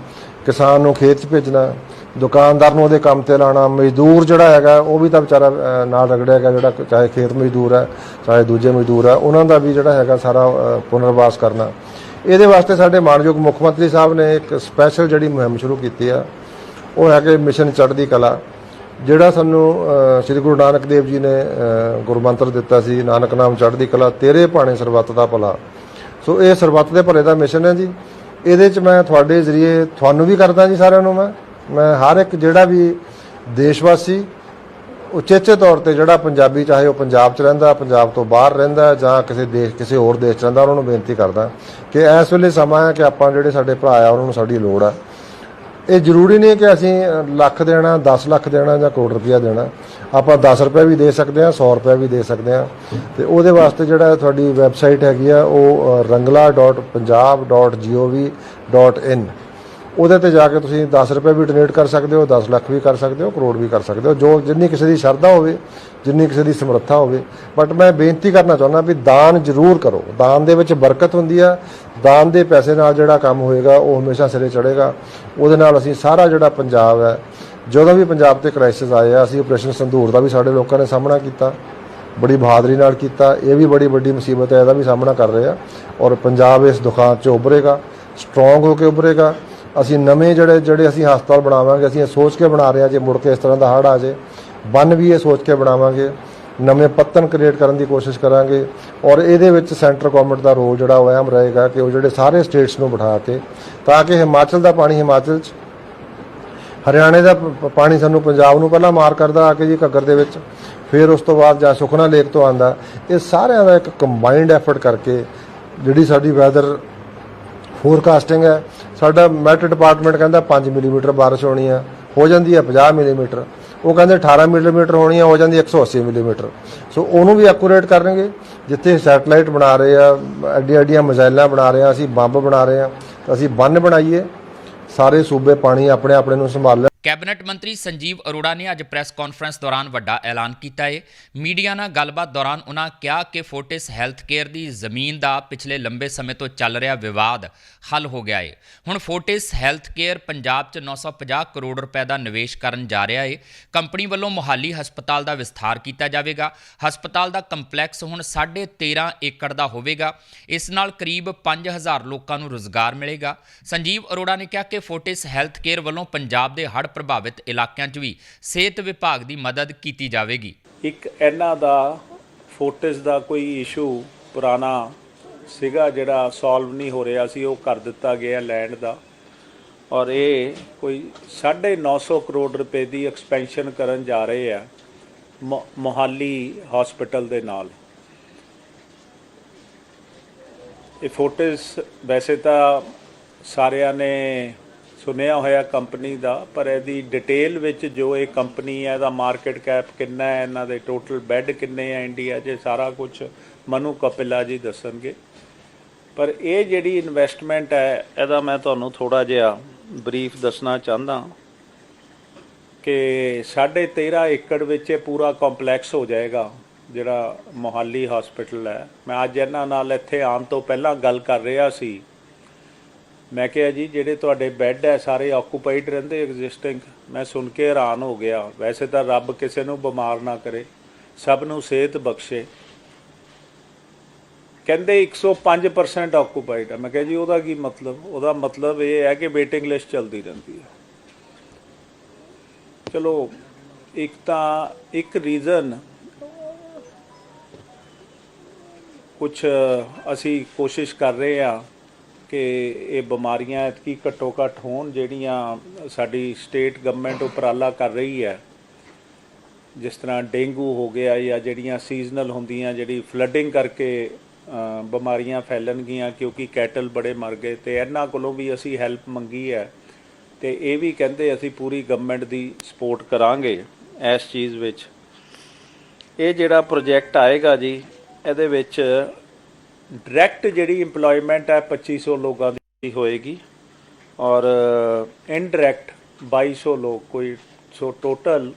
ਕਿਸਾਨ ਨੂੰ ਖੇਤ 'ਚ ਭੇਜਣਾ ਦੁਕਾਨਦਾਰ ਨੂੰ ਉਹਦੇ ਕੰਮ ਤੇ ਲਾਣਾ ਮਜ਼ਦੂਰ ਜਿਹੜਾ ਹੈਗਾ ਉਹ ਵੀ ਤਾਂ ਵਿਚਾਰਾ ਨਾਲ ਰਗੜਿਆ ਹੈਗਾ ਜਿਹੜਾ ਚਾਹੇ ਖੇਤ ਮਜ਼ਦੂਰ ਹੈ ਚਾਹੇ ਦੂਜੇ ਮਜ਼ਦੂਰ ਹੈ ਉਹਨਾਂ ਦਾ ਵੀ ਜਿਹੜਾ ਹੈਗਾ ਸਾਰਾ ਪੁਨਰਵਾਸ ਕਰਨਾ। ਇਹਦੇ ਵਾਸਤੇ ਸਾਡੇ ਮਾਨਯੋਗ ਮੁੱਖ ਮੰਤਰੀ ਸਾਹਿਬ ਨੇ ਇੱਕ ਸਪੈਸ਼ਲ ਜਿਹੜੀ ਮੁਹਿੰਮ ਸ਼ੁਰੂ ਕੀਤੀ ਆ ਉਹ ਹੈ ਕਿ ਮਿਸ਼ਨ ਚੜ੍ਹਦੀ ਕਲਾ ਜਿਹੜਾ ਸਾਨੂੰ ਸ੍ਰੀ ਗੁਰੂ ਨਾਨਕ ਦੇਵ ਜੀ ਨੇ ਅਹ, ਗੁਰਮੰਤਰ ਦਿੱਤਾ ਸੀ ਨਾਨਕ ਨਾਮ ਚੜ੍ਹਦੀ ਕਲਾ ਤੇਰੇ ਭਾਣੇ ਸਰਬੱਤ ਦਾ ਭਲਾ। ਸੋ ਇਹ ਸਰਬੱਤ ਦੇ ਭਲੇ ਦਾ ਮਿਸ਼ਨ ਹੈ ਜੀ। ਇਹਦੇ ਚ ਮੈਂ ਤੁਹਾਡੇ ਜ਼ਰੀਏ ਤੁਹਾਨੂੰ ਵੀ ਕਰਦਾ ਜੀ ਸਾਰਿਆਂ ਨੂੰ ਮੈਂ। ਮੈਂ ਹਰ ਇੱਕ ਜਿਹੜਾ ਵੀ ਦੇਸ਼ਵਾਸੀ ਉਚੇਚੇ ਤੌਰ ਤੇ ਜਿਹੜਾ ਪੰਜਾਬੀ, ਚਾਹੇ ਉਹ ਪੰਜਾਬ 'ਚ ਰਹਿੰਦਾ, ਪੰਜਾਬ ਤੋਂ ਬਾਹਰ ਰਹਿੰਦਾ, ਜਾਂ ਕਿਸੇ ਦੇਸ਼, ਕਿਸੇ ਹੋਰ ਦੇਸ਼ 'ਚ ਰਹਿੰਦਾ, ਉਹਨਾਂ ਨੂੰ ਬੇਨਤੀ ਕਰਦਾ ਕਿ ਇਸ ਵੇਲੇ ਸਮਾਂ ਹੈ ਕਿ ਆਪਾਂ ਜਿਹੜੇ ਸਾਡੇ ਭਰਾ ਆ, ਉਹਨਾਂ ਨੂੰ ਸਾਡੀ ਲੋੜ ਆ। ਇਹ ਜ਼ਰੂਰੀ ਨਹੀਂ ਕਿ ਅਸੀਂ ਲੱਖ ਦੇਣਾ 10 ਲੱਖ ਦੇਣਾ ਜਾਂ ਕਰੋੜ ਰੁਪਇਆ ਦੇਣਾ। ਆਪਾਂ 10 ਰੁਪਏ ਵੀ ਦੇ ਸਕਦੇ ਹਾਂ 100 ਰੁਪਏ ਵੀ ਦੇ ਸਕਦੇ ਹਾਂ। ਤੇ ਉਹਦੇ ਵਾਸਤੇ ਜਿਹੜਾ ਤੁਹਾਡੀ ਵੈਬਸਾਈਟ ਹੈਗੀ ਆ, ਉਹ rangla.punjab.gov.in ਉਹਦੇ ਤੇ ਜਾ ਕੇ ਤੁਸੀਂ 10 ਰੁਪਏ ਵੀ ਡੋਨੇਟ ਕਰ ਸਕਦੇ ਹੋ 10 ਲੱਖ ਵੀ ਕਰ ਸਕਦੇ ਹੋ, ਕਰੋੜ ਵੀ ਕਰ ਸਕਦੇ ਹੋ, ਜੋ ਜਿੰਨੀ ਕਿਸੇ ਦੀ ਸ਼ਰਧਾ ਹੋਵੇ, ਜਿੰਨੀ ਕਿਸੇ ਦੀ ਸਮਰੱਥਾ ਹੋਵੇ। ਬਟ ਮੈਂ ਬੇਨਤੀ ਕਰਨਾ ਚਾਹੁੰਦਾ ਵੀ ਦਾਨ ਜ਼ਰੂਰ ਕਰੋ। ਦਾਨ ਦੇ ਵਿੱਚ ਬਰਕਤ ਹੁੰਦੀ ਆ। ਦਾਨ ਦੇ ਪੈਸੇ ਨਾਲ ਜਿਹੜਾ ਕੰਮ ਹੋਏਗਾ, ਉਹ ਹਮੇਸ਼ਾ ਸਿਰੇ ਚੜੇਗਾ ਉਹਦੇ ਨਾਲ ਅਸੀਂ ਸਾਰਾ ਜਿਹੜਾ ਪੰਜਾਬ ਹੈ, ਜਦੋਂ ਵੀ ਪੰਜਾਬ ਤੇ ਕ੍ਰਾਈਸਿਸ ਆਏ ਆ, ਅਸੀਂ ਆਪਰੇਸ਼ਨ ਸੰਧੂਰ ਦਾ ਵੀ ਸਾਡੇ ਲੋਕਾਂ ਨੇ ਸਾਹਮਣਾ ਕੀਤਾ। ਬੜੀ ਬਹਾਦਰੀ ਨਾਲ ਕੀਤਾ। ਇਹ ਵੀ ਬੜੀ ਵੱਡੀ ਮੁਸੀਬਤ ਹੈ, ਇਹਦਾ ਵੀ ਸਾਹਮਣਾ ਕਰ ਰਹੇ ਆ। ਔਰ ਪੰਜਾਬ ਇਸ ਦੁਖਾਂਤ 'ਚ ਉਭਰੇਗਾ ਸਟਰੋਂਗ ਹੋ ਕੇ ਉਭਰੇਗਾ। ਅਸੀਂ ਨਵੇਂ ਜਿਹੜੇ ਜਿਹੜੇ ਅਸੀਂ ਹਸਪਤਾਲ ਬਣਾਵਾਂਗੇ, ਅਸੀਂ ਇਹ ਸੋਚ ਕੇ ਬਣਾ ਰਹੇ ਹਾਂ ਜੇ ਮੁੜ ਕੇ ਇਸ ਤਰ੍ਹਾਂ ਦਾ ਹੜ੍ਹ ਆ ਜੇ। ਬੰਨ ਵੀ ਇਹ ਸੋਚ ਕੇ ਬਣਾਵਾਂਗੇ। ਨਵੇਂ ਪੱਤਨ ਕ੍ਰੀਏਟ ਕਰਨ ਦੀ ਕੋਸ਼ਿਸ਼ ਕਰਾਂਗੇ ਔਰ ਇਹਦੇ ਵਿੱਚ ਸੈਂਟਰ ਗਵਰਨਮੈਂਟ ਦਾ ਰੋਲ ਜਿਹੜਾ ਉਹ ਅਹਿਮ ਰਹੇਗਾ ਕਿ ਉਹ ਜਿਹੜੇ ਸਾਰੇ ਸਟੇਟਸ ਨੂੰ ਬਿਠਾ ਕੇ, ਤਾਂ ਕਿ ਹਿਮਾਚਲ ਦਾ ਪਾਣੀ ਹਿਮਾਚਲ 'ਚ, ਹਰਿਆਣੇ ਦਾ ਪਾਣੀ ਸਾਨੂੰ ਪੰਜਾਬ ਨੂੰ ਪਹਿਲਾਂ ਮਾਰ ਕਰਦਾ ਆ ਕੇ ਜੀ ਘੱਗਰ ਦੇ ਵਿੱਚ, ਫਿਰ ਉਸ ਤੋਂ ਬਾਅਦ ਜਾਂ ਸੁਖਨਾ ਲੇਕ ਤੋਂ ਆਂਦਾ ਇਹ ਸਾਰਿਆਂ ਦਾ ਇੱਕ ਕੰਬਾਈਨਡ ਐਫਰਟ ਕਰਕੇ ਜਿਹੜੀ ਸਾਡੀ ਵੈਦਰ ਫੋਰਕਾਸਟਿੰਗ ਹੈ ਸਾਡਾ ਮੈਟ ਡਿਪਾਰਟਮੈਂਟ ਕਹਿੰਦਾ 5 ਮਿਲੀਮੀਟਰ ਬਾਰਿਸ਼ ਹੋਣੀ ਆ, ਹੋ ਜਾਂਦੀ ਹੈ 50 ਮਿਲੀਮੀਟਰ। ਉਹ ਕਹਿੰਦੇ 18 ਮਿਲੀਮੀਟਰ ਹੋਣੀ ਆ, ਹੋ ਜਾਂਦੀ ਹੈ 180 ਮਿਲੀਮੀਟਰ। ਸੋ ਉਹਨੂੰ ਵੀ ਐਕੂਰੇਟ ਕਰਨਗੇ। ਜਿੱਥੇ ਸੈਟਲਾਈਟ ਬਣਾ ਰਹੇ ਆ, ਐਡੀਆਂ ਐਡੀਆਂ ਮਿਜ਼ਾਈਲਾਂ ਬਣਾ ਰਹੇ ਆ, ਅਸੀਂ ਬੰਬ ਬਣਾ ਰਹੇ ਆ ਤਾਂ ਅਸੀਂ ਬੰਨ ਬਣਾਈਏ। ਸਾਰੇ ਸੂਬੇ ਪਾਣੀ ਆਪਣੇ ਆਪਣੇ ਨੂੰ ਸੰਭਾਲ ਕੈਬਨਿਟ ਮੰਤਰੀ ਸੰਜੀਵ ਅਰੋੜਾ ਨੇ ਅੱਜ ਪ੍ਰੈਸ ਕਾਨਫਰੰਸ ਦੌਰਾਨ ਵੱਡਾ ਐਲਾਨ ਕੀਤਾ ਹੈ ਮੀਡੀਆ ਨਾਲ ਗੱਲਬਾਤ ਦੌਰਾਨ ਉਹਨਾਂ ਕਿਹਾ ਕਿ ਫੋਰਟਿਸ ਹੈਲਥ ਕੇਅਰ ਦੀ ਜ਼ਮੀਨ ਦਾ ਪਿਛਲੇ ਲੰਬੇ ਸਮੇਂ ਤੋਂ ਚੱਲ ਰਿਹਾ ਵਿਵਾਦ ਹੱਲ ਹੋ ਗਿਆ ਹੈ ਹੁਣ ਫੋਰਟਿਸ ਹੈਲਥ ਕੇਅਰ ਪੰਜਾਬ 'ਚ 950 ਕਰੋੜ ਰੁਪਏ ਦਾ ਨਿਵੇਸ਼ ਕਰਨ ਜਾ ਰਿਹਾ ਹੈ ਕੰਪਨੀ ਵੱਲੋਂ ਮੁਹਾਲੀ ਹਸਪਤਾਲ ਦਾ ਵਿਸਥਾਰ ਕੀਤਾ ਜਾਵੇਗਾ। ਹਸਪਤਾਲ ਦਾ ਕੰਪਲੈਕਸ ਹੁਣ 13.5 ਏਕੜ ਦਾ ਹੋਵੇਗਾ। ਇਸ ਨਾਲ ਕਰੀਬ 5000 ਲੋਕਾਂ ਨੂੰ ਰੋਜ਼ਗਾਰ ਮਿਲੇਗਾ। ਸੰਜੀਵ ਅਰੋੜਾ ਨੇ ਕਿਹਾ ਕਿ ਫੋਰਟਿਸ ਹੈਲਥ ਕੇਅਰ ਵੱਲੋਂ ਪੰਜਾਬ ਦੇ ਹੜ੍ਹ ਪ੍ਰਭਾਵਿਤ ਇਲਾਕਿਆਂ 'ਚ ਵੀ ਸਿਹਤ ਵਿਭਾਗ ਦੀ ਮਦਦ ਕੀਤੀ ਜਾਵੇਗੀ। ਇੱਕ ਇਹਨਾਂ ਦਾ ਫੋਰਟਿਸ ਦਾ ਕੋਈ ਇਸ਼ੂ ਪੁਰਾਣਾ ਸੀਗਾ ਜਿਹੜਾ ਸੋਲਵ ਨਹੀਂ ਹੋ ਰਿਹਾ ਸੀ, ਉਹ ਕਰ ਦਿੱਤਾ ਗਿਆ ਲੈਂਡ ਦਾ। ਔਰ ਇਹ ਕੋਈ 950 ਕਰੋੜ ਰੁਪਏ ਦੀ ਐਕਸਪੈਂਸ਼ਨ ਕਰਨ ਜਾ ਰਹੇ ਆ ਮੋ- ਮੋਹਾਲੀ ਹਸਪੀਟਲ ਦੇ ਨਾਲ। ਇਹ ਫੋਰਟਿਸ ਵੈਸੇ ਤਾਂ ਸਾਰਿਆਂ ਨੇ ਸੁਣਿਆ ਹੋਇਆ ਕੰਪਨੀ ਦਾ, ਪਰ ਇਹਦੀ ਡਿਟੇਲ ਵਿੱਚ ਜੋ ਇਹ ਕੰਪਨੀ ਹੈ, ਇਹਦਾ ਮਾਰਕੀਟ ਕੈਪ ਕਿੰਨਾ ਹੈ, ਇਹਨਾਂ ਦੇ ਟੋਟਲ ਬੈੱਡ ਕਿੰਨੇ ਆ ਇੰਡੀਆ 'ਚ ਸਾਰਾ ਕੁਝ ਮਨੂ ਕਪਿਲਾ ਜੀ ਦੱਸਣਗੇ। ਪਰ ਇਹ ਜਿਹੜੀ ਇਨਵੈਸਟਮੈਂਟ ਹੈ, ਇਹਦਾ ਮੈਂ ਤੁਹਾਨੂੰ ਥੋੜਾ ਜਿਹਾ ਬਰੀਫ ਦੱਸਣਾ ਚਾਹੁੰਦਾ ਕਿ 13.5 ਏਕੜ ਵਿੱਚ ਇਹ ਪੂਰਾ ਕੰਪਲੈਕਸ ਹੋ ਜਾਏਗਾ, ਜਿਹੜਾ ਮੋਹਾਲੀ ਹਸਪੀਟਲ ਹੈ। ਮੈਂ ਅੱਜ ਇਹਨਾਂ ਨਾਲ ਇੱਥੇ ਆਉਣ ਤੋਂ ਪਹਿਲਾਂ ਗੱਲ ਕਰ ਰਿਹਾ ਸੀ। ਮੈਂ ਕਿਹਾ ਜੀ, ਜਿਹੜੇ ਤੁਹਾਡੇ ਬੈੱਡ ਹੈ, ਸਾਰੇ ਆਕੂਪਾਈਡ ਰਹਿੰਦੇ ਐਗਜ਼ਿਸਟਿੰਗ ਮੈਂ ਸੁਣ ਕੇ ਹੈਰਾਨ ਹੋ ਗਿਆ। ਵੈਸੇ ਤਾਂ ਰੱਬ ਕਿਸੇ ਨੂੰ ਬਿਮਾਰ ਨਾ ਕਰੇ, ਸਭ ਨੂੰ ਸਿਹਤ ਬਖਸ਼ੇ। ਕਹਿੰਦੇ 105% ਆਕੂਪਾਈਡ ਹੈ ਮੈਂ ਕਿਹਾ ਜੀ, ਉਹਦਾ ਕੀ ਮਤਲਬ? ਉਹਦਾ ਮਤਲਬ ਇਹ ਹੈ ਕਿ ਵੇਟਿੰਗ ਲਿਸਟ ਚੱਲਦੀ ਰਹਿੰਦੀ ਹੈ। ਚਲੋ, ਇੱਕ ਤਾਂ, ਇੱਕ ਰੀਜ਼ਨ ਕੁਝ ਅਸੀਂ ਕੋਸ਼ਿਸ਼ ਕਰ ਰਹੇ ਆ ਕਿ ਇਹ ਬਿਮਾਰੀਆਂ ਇਤਕੀ ਘੱਟੋ ਘੱਟ ਹੋਣ ਜਿਹੜੀਆਂ ਸਾਡੀ ਸਟੇਟ ਗਵਰਨਮੈਂਟ ਉਪਰਾਲਾ ਕਰ ਰਹੀ ਹੈ। ਜਿਸ ਤਰ੍ਹਾਂ ਡੇਂਗੂ ਹੋ ਗਿਆ ਜਾਂ ਜਿਹੜੀਆਂ ਸੀਜ਼ਨਲ ਹੁੰਦੀਆਂ, ਜਿਹੜੀ ਫਲੱਡਿੰਗ ਕਰਕੇ ਬਿਮਾਰੀਆਂ ਫੈਲਣਗੀਆਂ ਕਿਉਂਕਿ ਕੈਟਲ ਬੜੇ ਮਰ ਗਏ ਤੇ ਇਹਨਾਂ ਕੋਲੋਂ ਵੀ ਅਸੀਂ ਹੈਲਪ ਮੰਗੀ ਹੈ ਤੇ ਇਹ ਵੀ ਕਹਿੰਦੇ ਅਸੀਂ ਪੂਰੀ ਗਵਰਨਮੈਂਟ ਦੀ ਸਪੋਰਟ ਕਰਾਂਗੇ ਇਸ ਚੀਜ਼ ਵਿੱਚ। ਇਹ ਜਿਹੜਾ ਪ੍ਰੋਜੈਕਟ ਆਏਗਾ ਜੀ, ਇਹਦੇ ਵਿੱਚ ਡਾਇਰੈਕਟ ਜਿਹੜੀ EMPLOYMENT ਹੈ 2500 ਲੋਕਾਂ ਦੀ ਹੋਏਗੀ ਔਰ ਇਨਡਾਇਰੈਕਟ 2200 ਲੋਕ, ਕੋਈ ਸੋ ਟੋਟਲ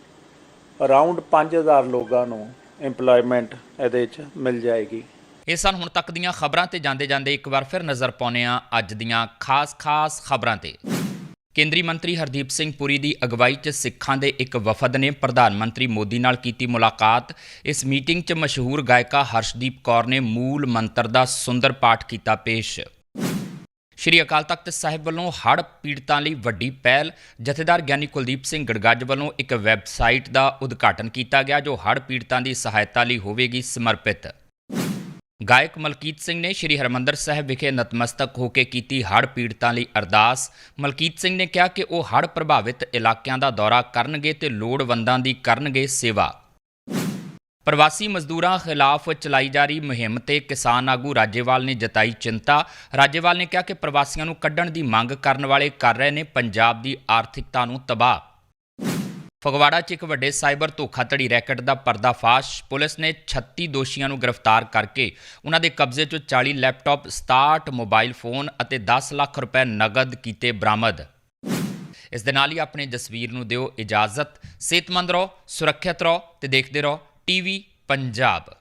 ਅਰਾਊਂਡ 5000 ਲੋਕਾਂ ਨੂੰ EMPLOYMENT ਇਹਦੇ ਵਿੱਚ ਮਿਲ ਜਾਏਗੀ। ਇਹ ਸਨ ਹੁਣ ਤੱਕ ਦੀਆਂ ਖਬਰਾਂ ਤੇ ਜਾਂਦੇ ਜਾਂਦੇ ਇੱਕ ਵਾਰ ਫਿਰ ਨਜ਼ਰ ਪਾਉਂਦੇ ਹਾਂ ਅੱਜ ਦੀਆਂ ਖਾਸ-ਖਾਸ ਖਬਰਾਂ ਤੇ। ਕੇਂਦਰੀ ਮੰਤਰੀ ਹਰਦੀਪ ਸਿੰਘ ਪੁਰੀ ਦੀ ਅਗਵਾਈ 'ਚ ਸਿੱਖਾਂ ਦੇ ਇੱਕ ਵਫਦ ਨੇ ਪ੍ਰਧਾਨ ਮੰਤਰੀ ਮੋਦੀ ਨਾਲ ਕੀਤੀ ਮੁਲਾਕਾਤ। ਇਸ ਮੀਟਿੰਗ 'ਚ ਮਸ਼ਹੂਰ ਗਾਇਕਾ ਹਰਸ਼ਦੀਪ ਕੌਰ ਨੇ ਮੂਲ ਮੰਤਰ ਦਾ ਸੁੰਦਰ ਪਾਠ ਕੀਤਾ ਪੇਸ਼। ਸ਼੍ਰੀ ਅਕਾਲ ਤਖਤ ਸਾਹਿਬ ਵੱਲੋਂ ਹੜ੍ਹ ਪੀੜਤਾਂ ਲਈ ਵੱਡੀ ਪਹਿਲ। ਜਥੇਦਾਰ ਗਿਆਨੀ ਕੁਲਦੀਪ ਸਿੰਘ ਗੜਗੱਜ ਵੱਲੋਂ ਇੱਕ ਵੈਬਸਾਈਟ ਦਾ ਉਦਘਾਟਨ ਕੀਤਾ ਗਿਆ, ਜੋ ਹੜ੍ਹ ਪੀੜਤਾਂ ਦੀ ਸਹਾਇਤਾ ਲਈ ਹੋਵੇਗੀ ਸਮਰਪਿਤ। ਗਾਇਕ ਮਲਕੀਤ ਸਿੰਘ ਨੇ ਸ਼੍ਰੀ ਹਰਮੰਦਰ ਸਾਹਿਬ ਵਿਖੇ ਨਤਮਸਤਕ ਹੋ ਕੇ ਕੀਤੀ ਹੜ੍ਹ ਪੀੜਤਾਂ ਲਈ ਅਰਦਾਸ। ਮਲਕੀਤ ਸਿੰਘ ਨੇ ਕਿਹਾ ਕਿ ਉਹ ਹੜ੍ਹ ਪ੍ਰਭਾਵਿਤ ਇਲਾਕਿਆਂ ਦਾ ਦੌਰਾ ਕਰਨਗੇ ਤੇ ਲੋੜਵੰਦਾਂ ਦੀ ਕਰਨਗੇ ਸੇਵਾ। ਪ੍ਰਵਾਸੀ ਮਜ਼ਦੂਰਾਂ ਖਿਲਾਫ ਚਲਾਈ ਜਾ ਰਹੀ ਮੁਹਿੰਮ ਤੇ ਕਿਸਾਨ ਆਗੂ ਰਾਜੇਵਾਲ ਨੇ ਜਤਾਈ ਚਿੰਤਾ। ਰਾਜੇਵਾਲ ਨੇ ਕਿਹਾ ਕਿ ਪ੍ਰਵਾਸੀਆਂ ਨੂੰ ਕੱਢਣ ਦੀ ਮੰਗ ਕਰਨ ਵਾਲੇ ਕਰ ਰਹੇ ਨੇ, ਪੰਜਾਬ ਦੀ ਆਰਥਿਕਤਾ ਨੂੰ ਤਬਾਹ। ਫਗਵਾੜਾ 'ਚ ਇੱਕ ਵੱਡੇ ਸਾਈਬਰ ਧੋਖਾਧੜੀ ਰੈਕਟ ਦਾ ਪਰਦਾਫਾਸ਼, ਪੁਲਿਸ ਨੇ 36 ਦੋਸ਼ੀਆਂ ਨੂੰ ਗ੍ਰਿਫਤਾਰ ਕਰਕੇ ਉਹਨਾਂ ਦੇ ਕਬਜ਼ੇ 'ਚੋਂ 40 ਲੈਪਟਾਪ 67 ਮੋਬਾਈਲ ਫੋਨ ਅਤੇ 10 ਲੱਖ ਰੁਪਏ ਨਗਦ ਕੀਤੇ ਬਰਾਮਦ। ਇਸ ਦੇ ਨਾਲ ਹੀ ਆਪਣੇ ਜਸਵੀਰ ਨੂੰ ਦਿਓ ਇਜਾਜ਼ਤ। ਸਿਹਤਮੰਦ ਰਹੋ, ਸੁਰੱਖਿਅਤ ਰਹੋ ਤੇ ਦੇਖਦੇ ਰਹੋ ਟੀਵੀ ਪੰਜਾਬ।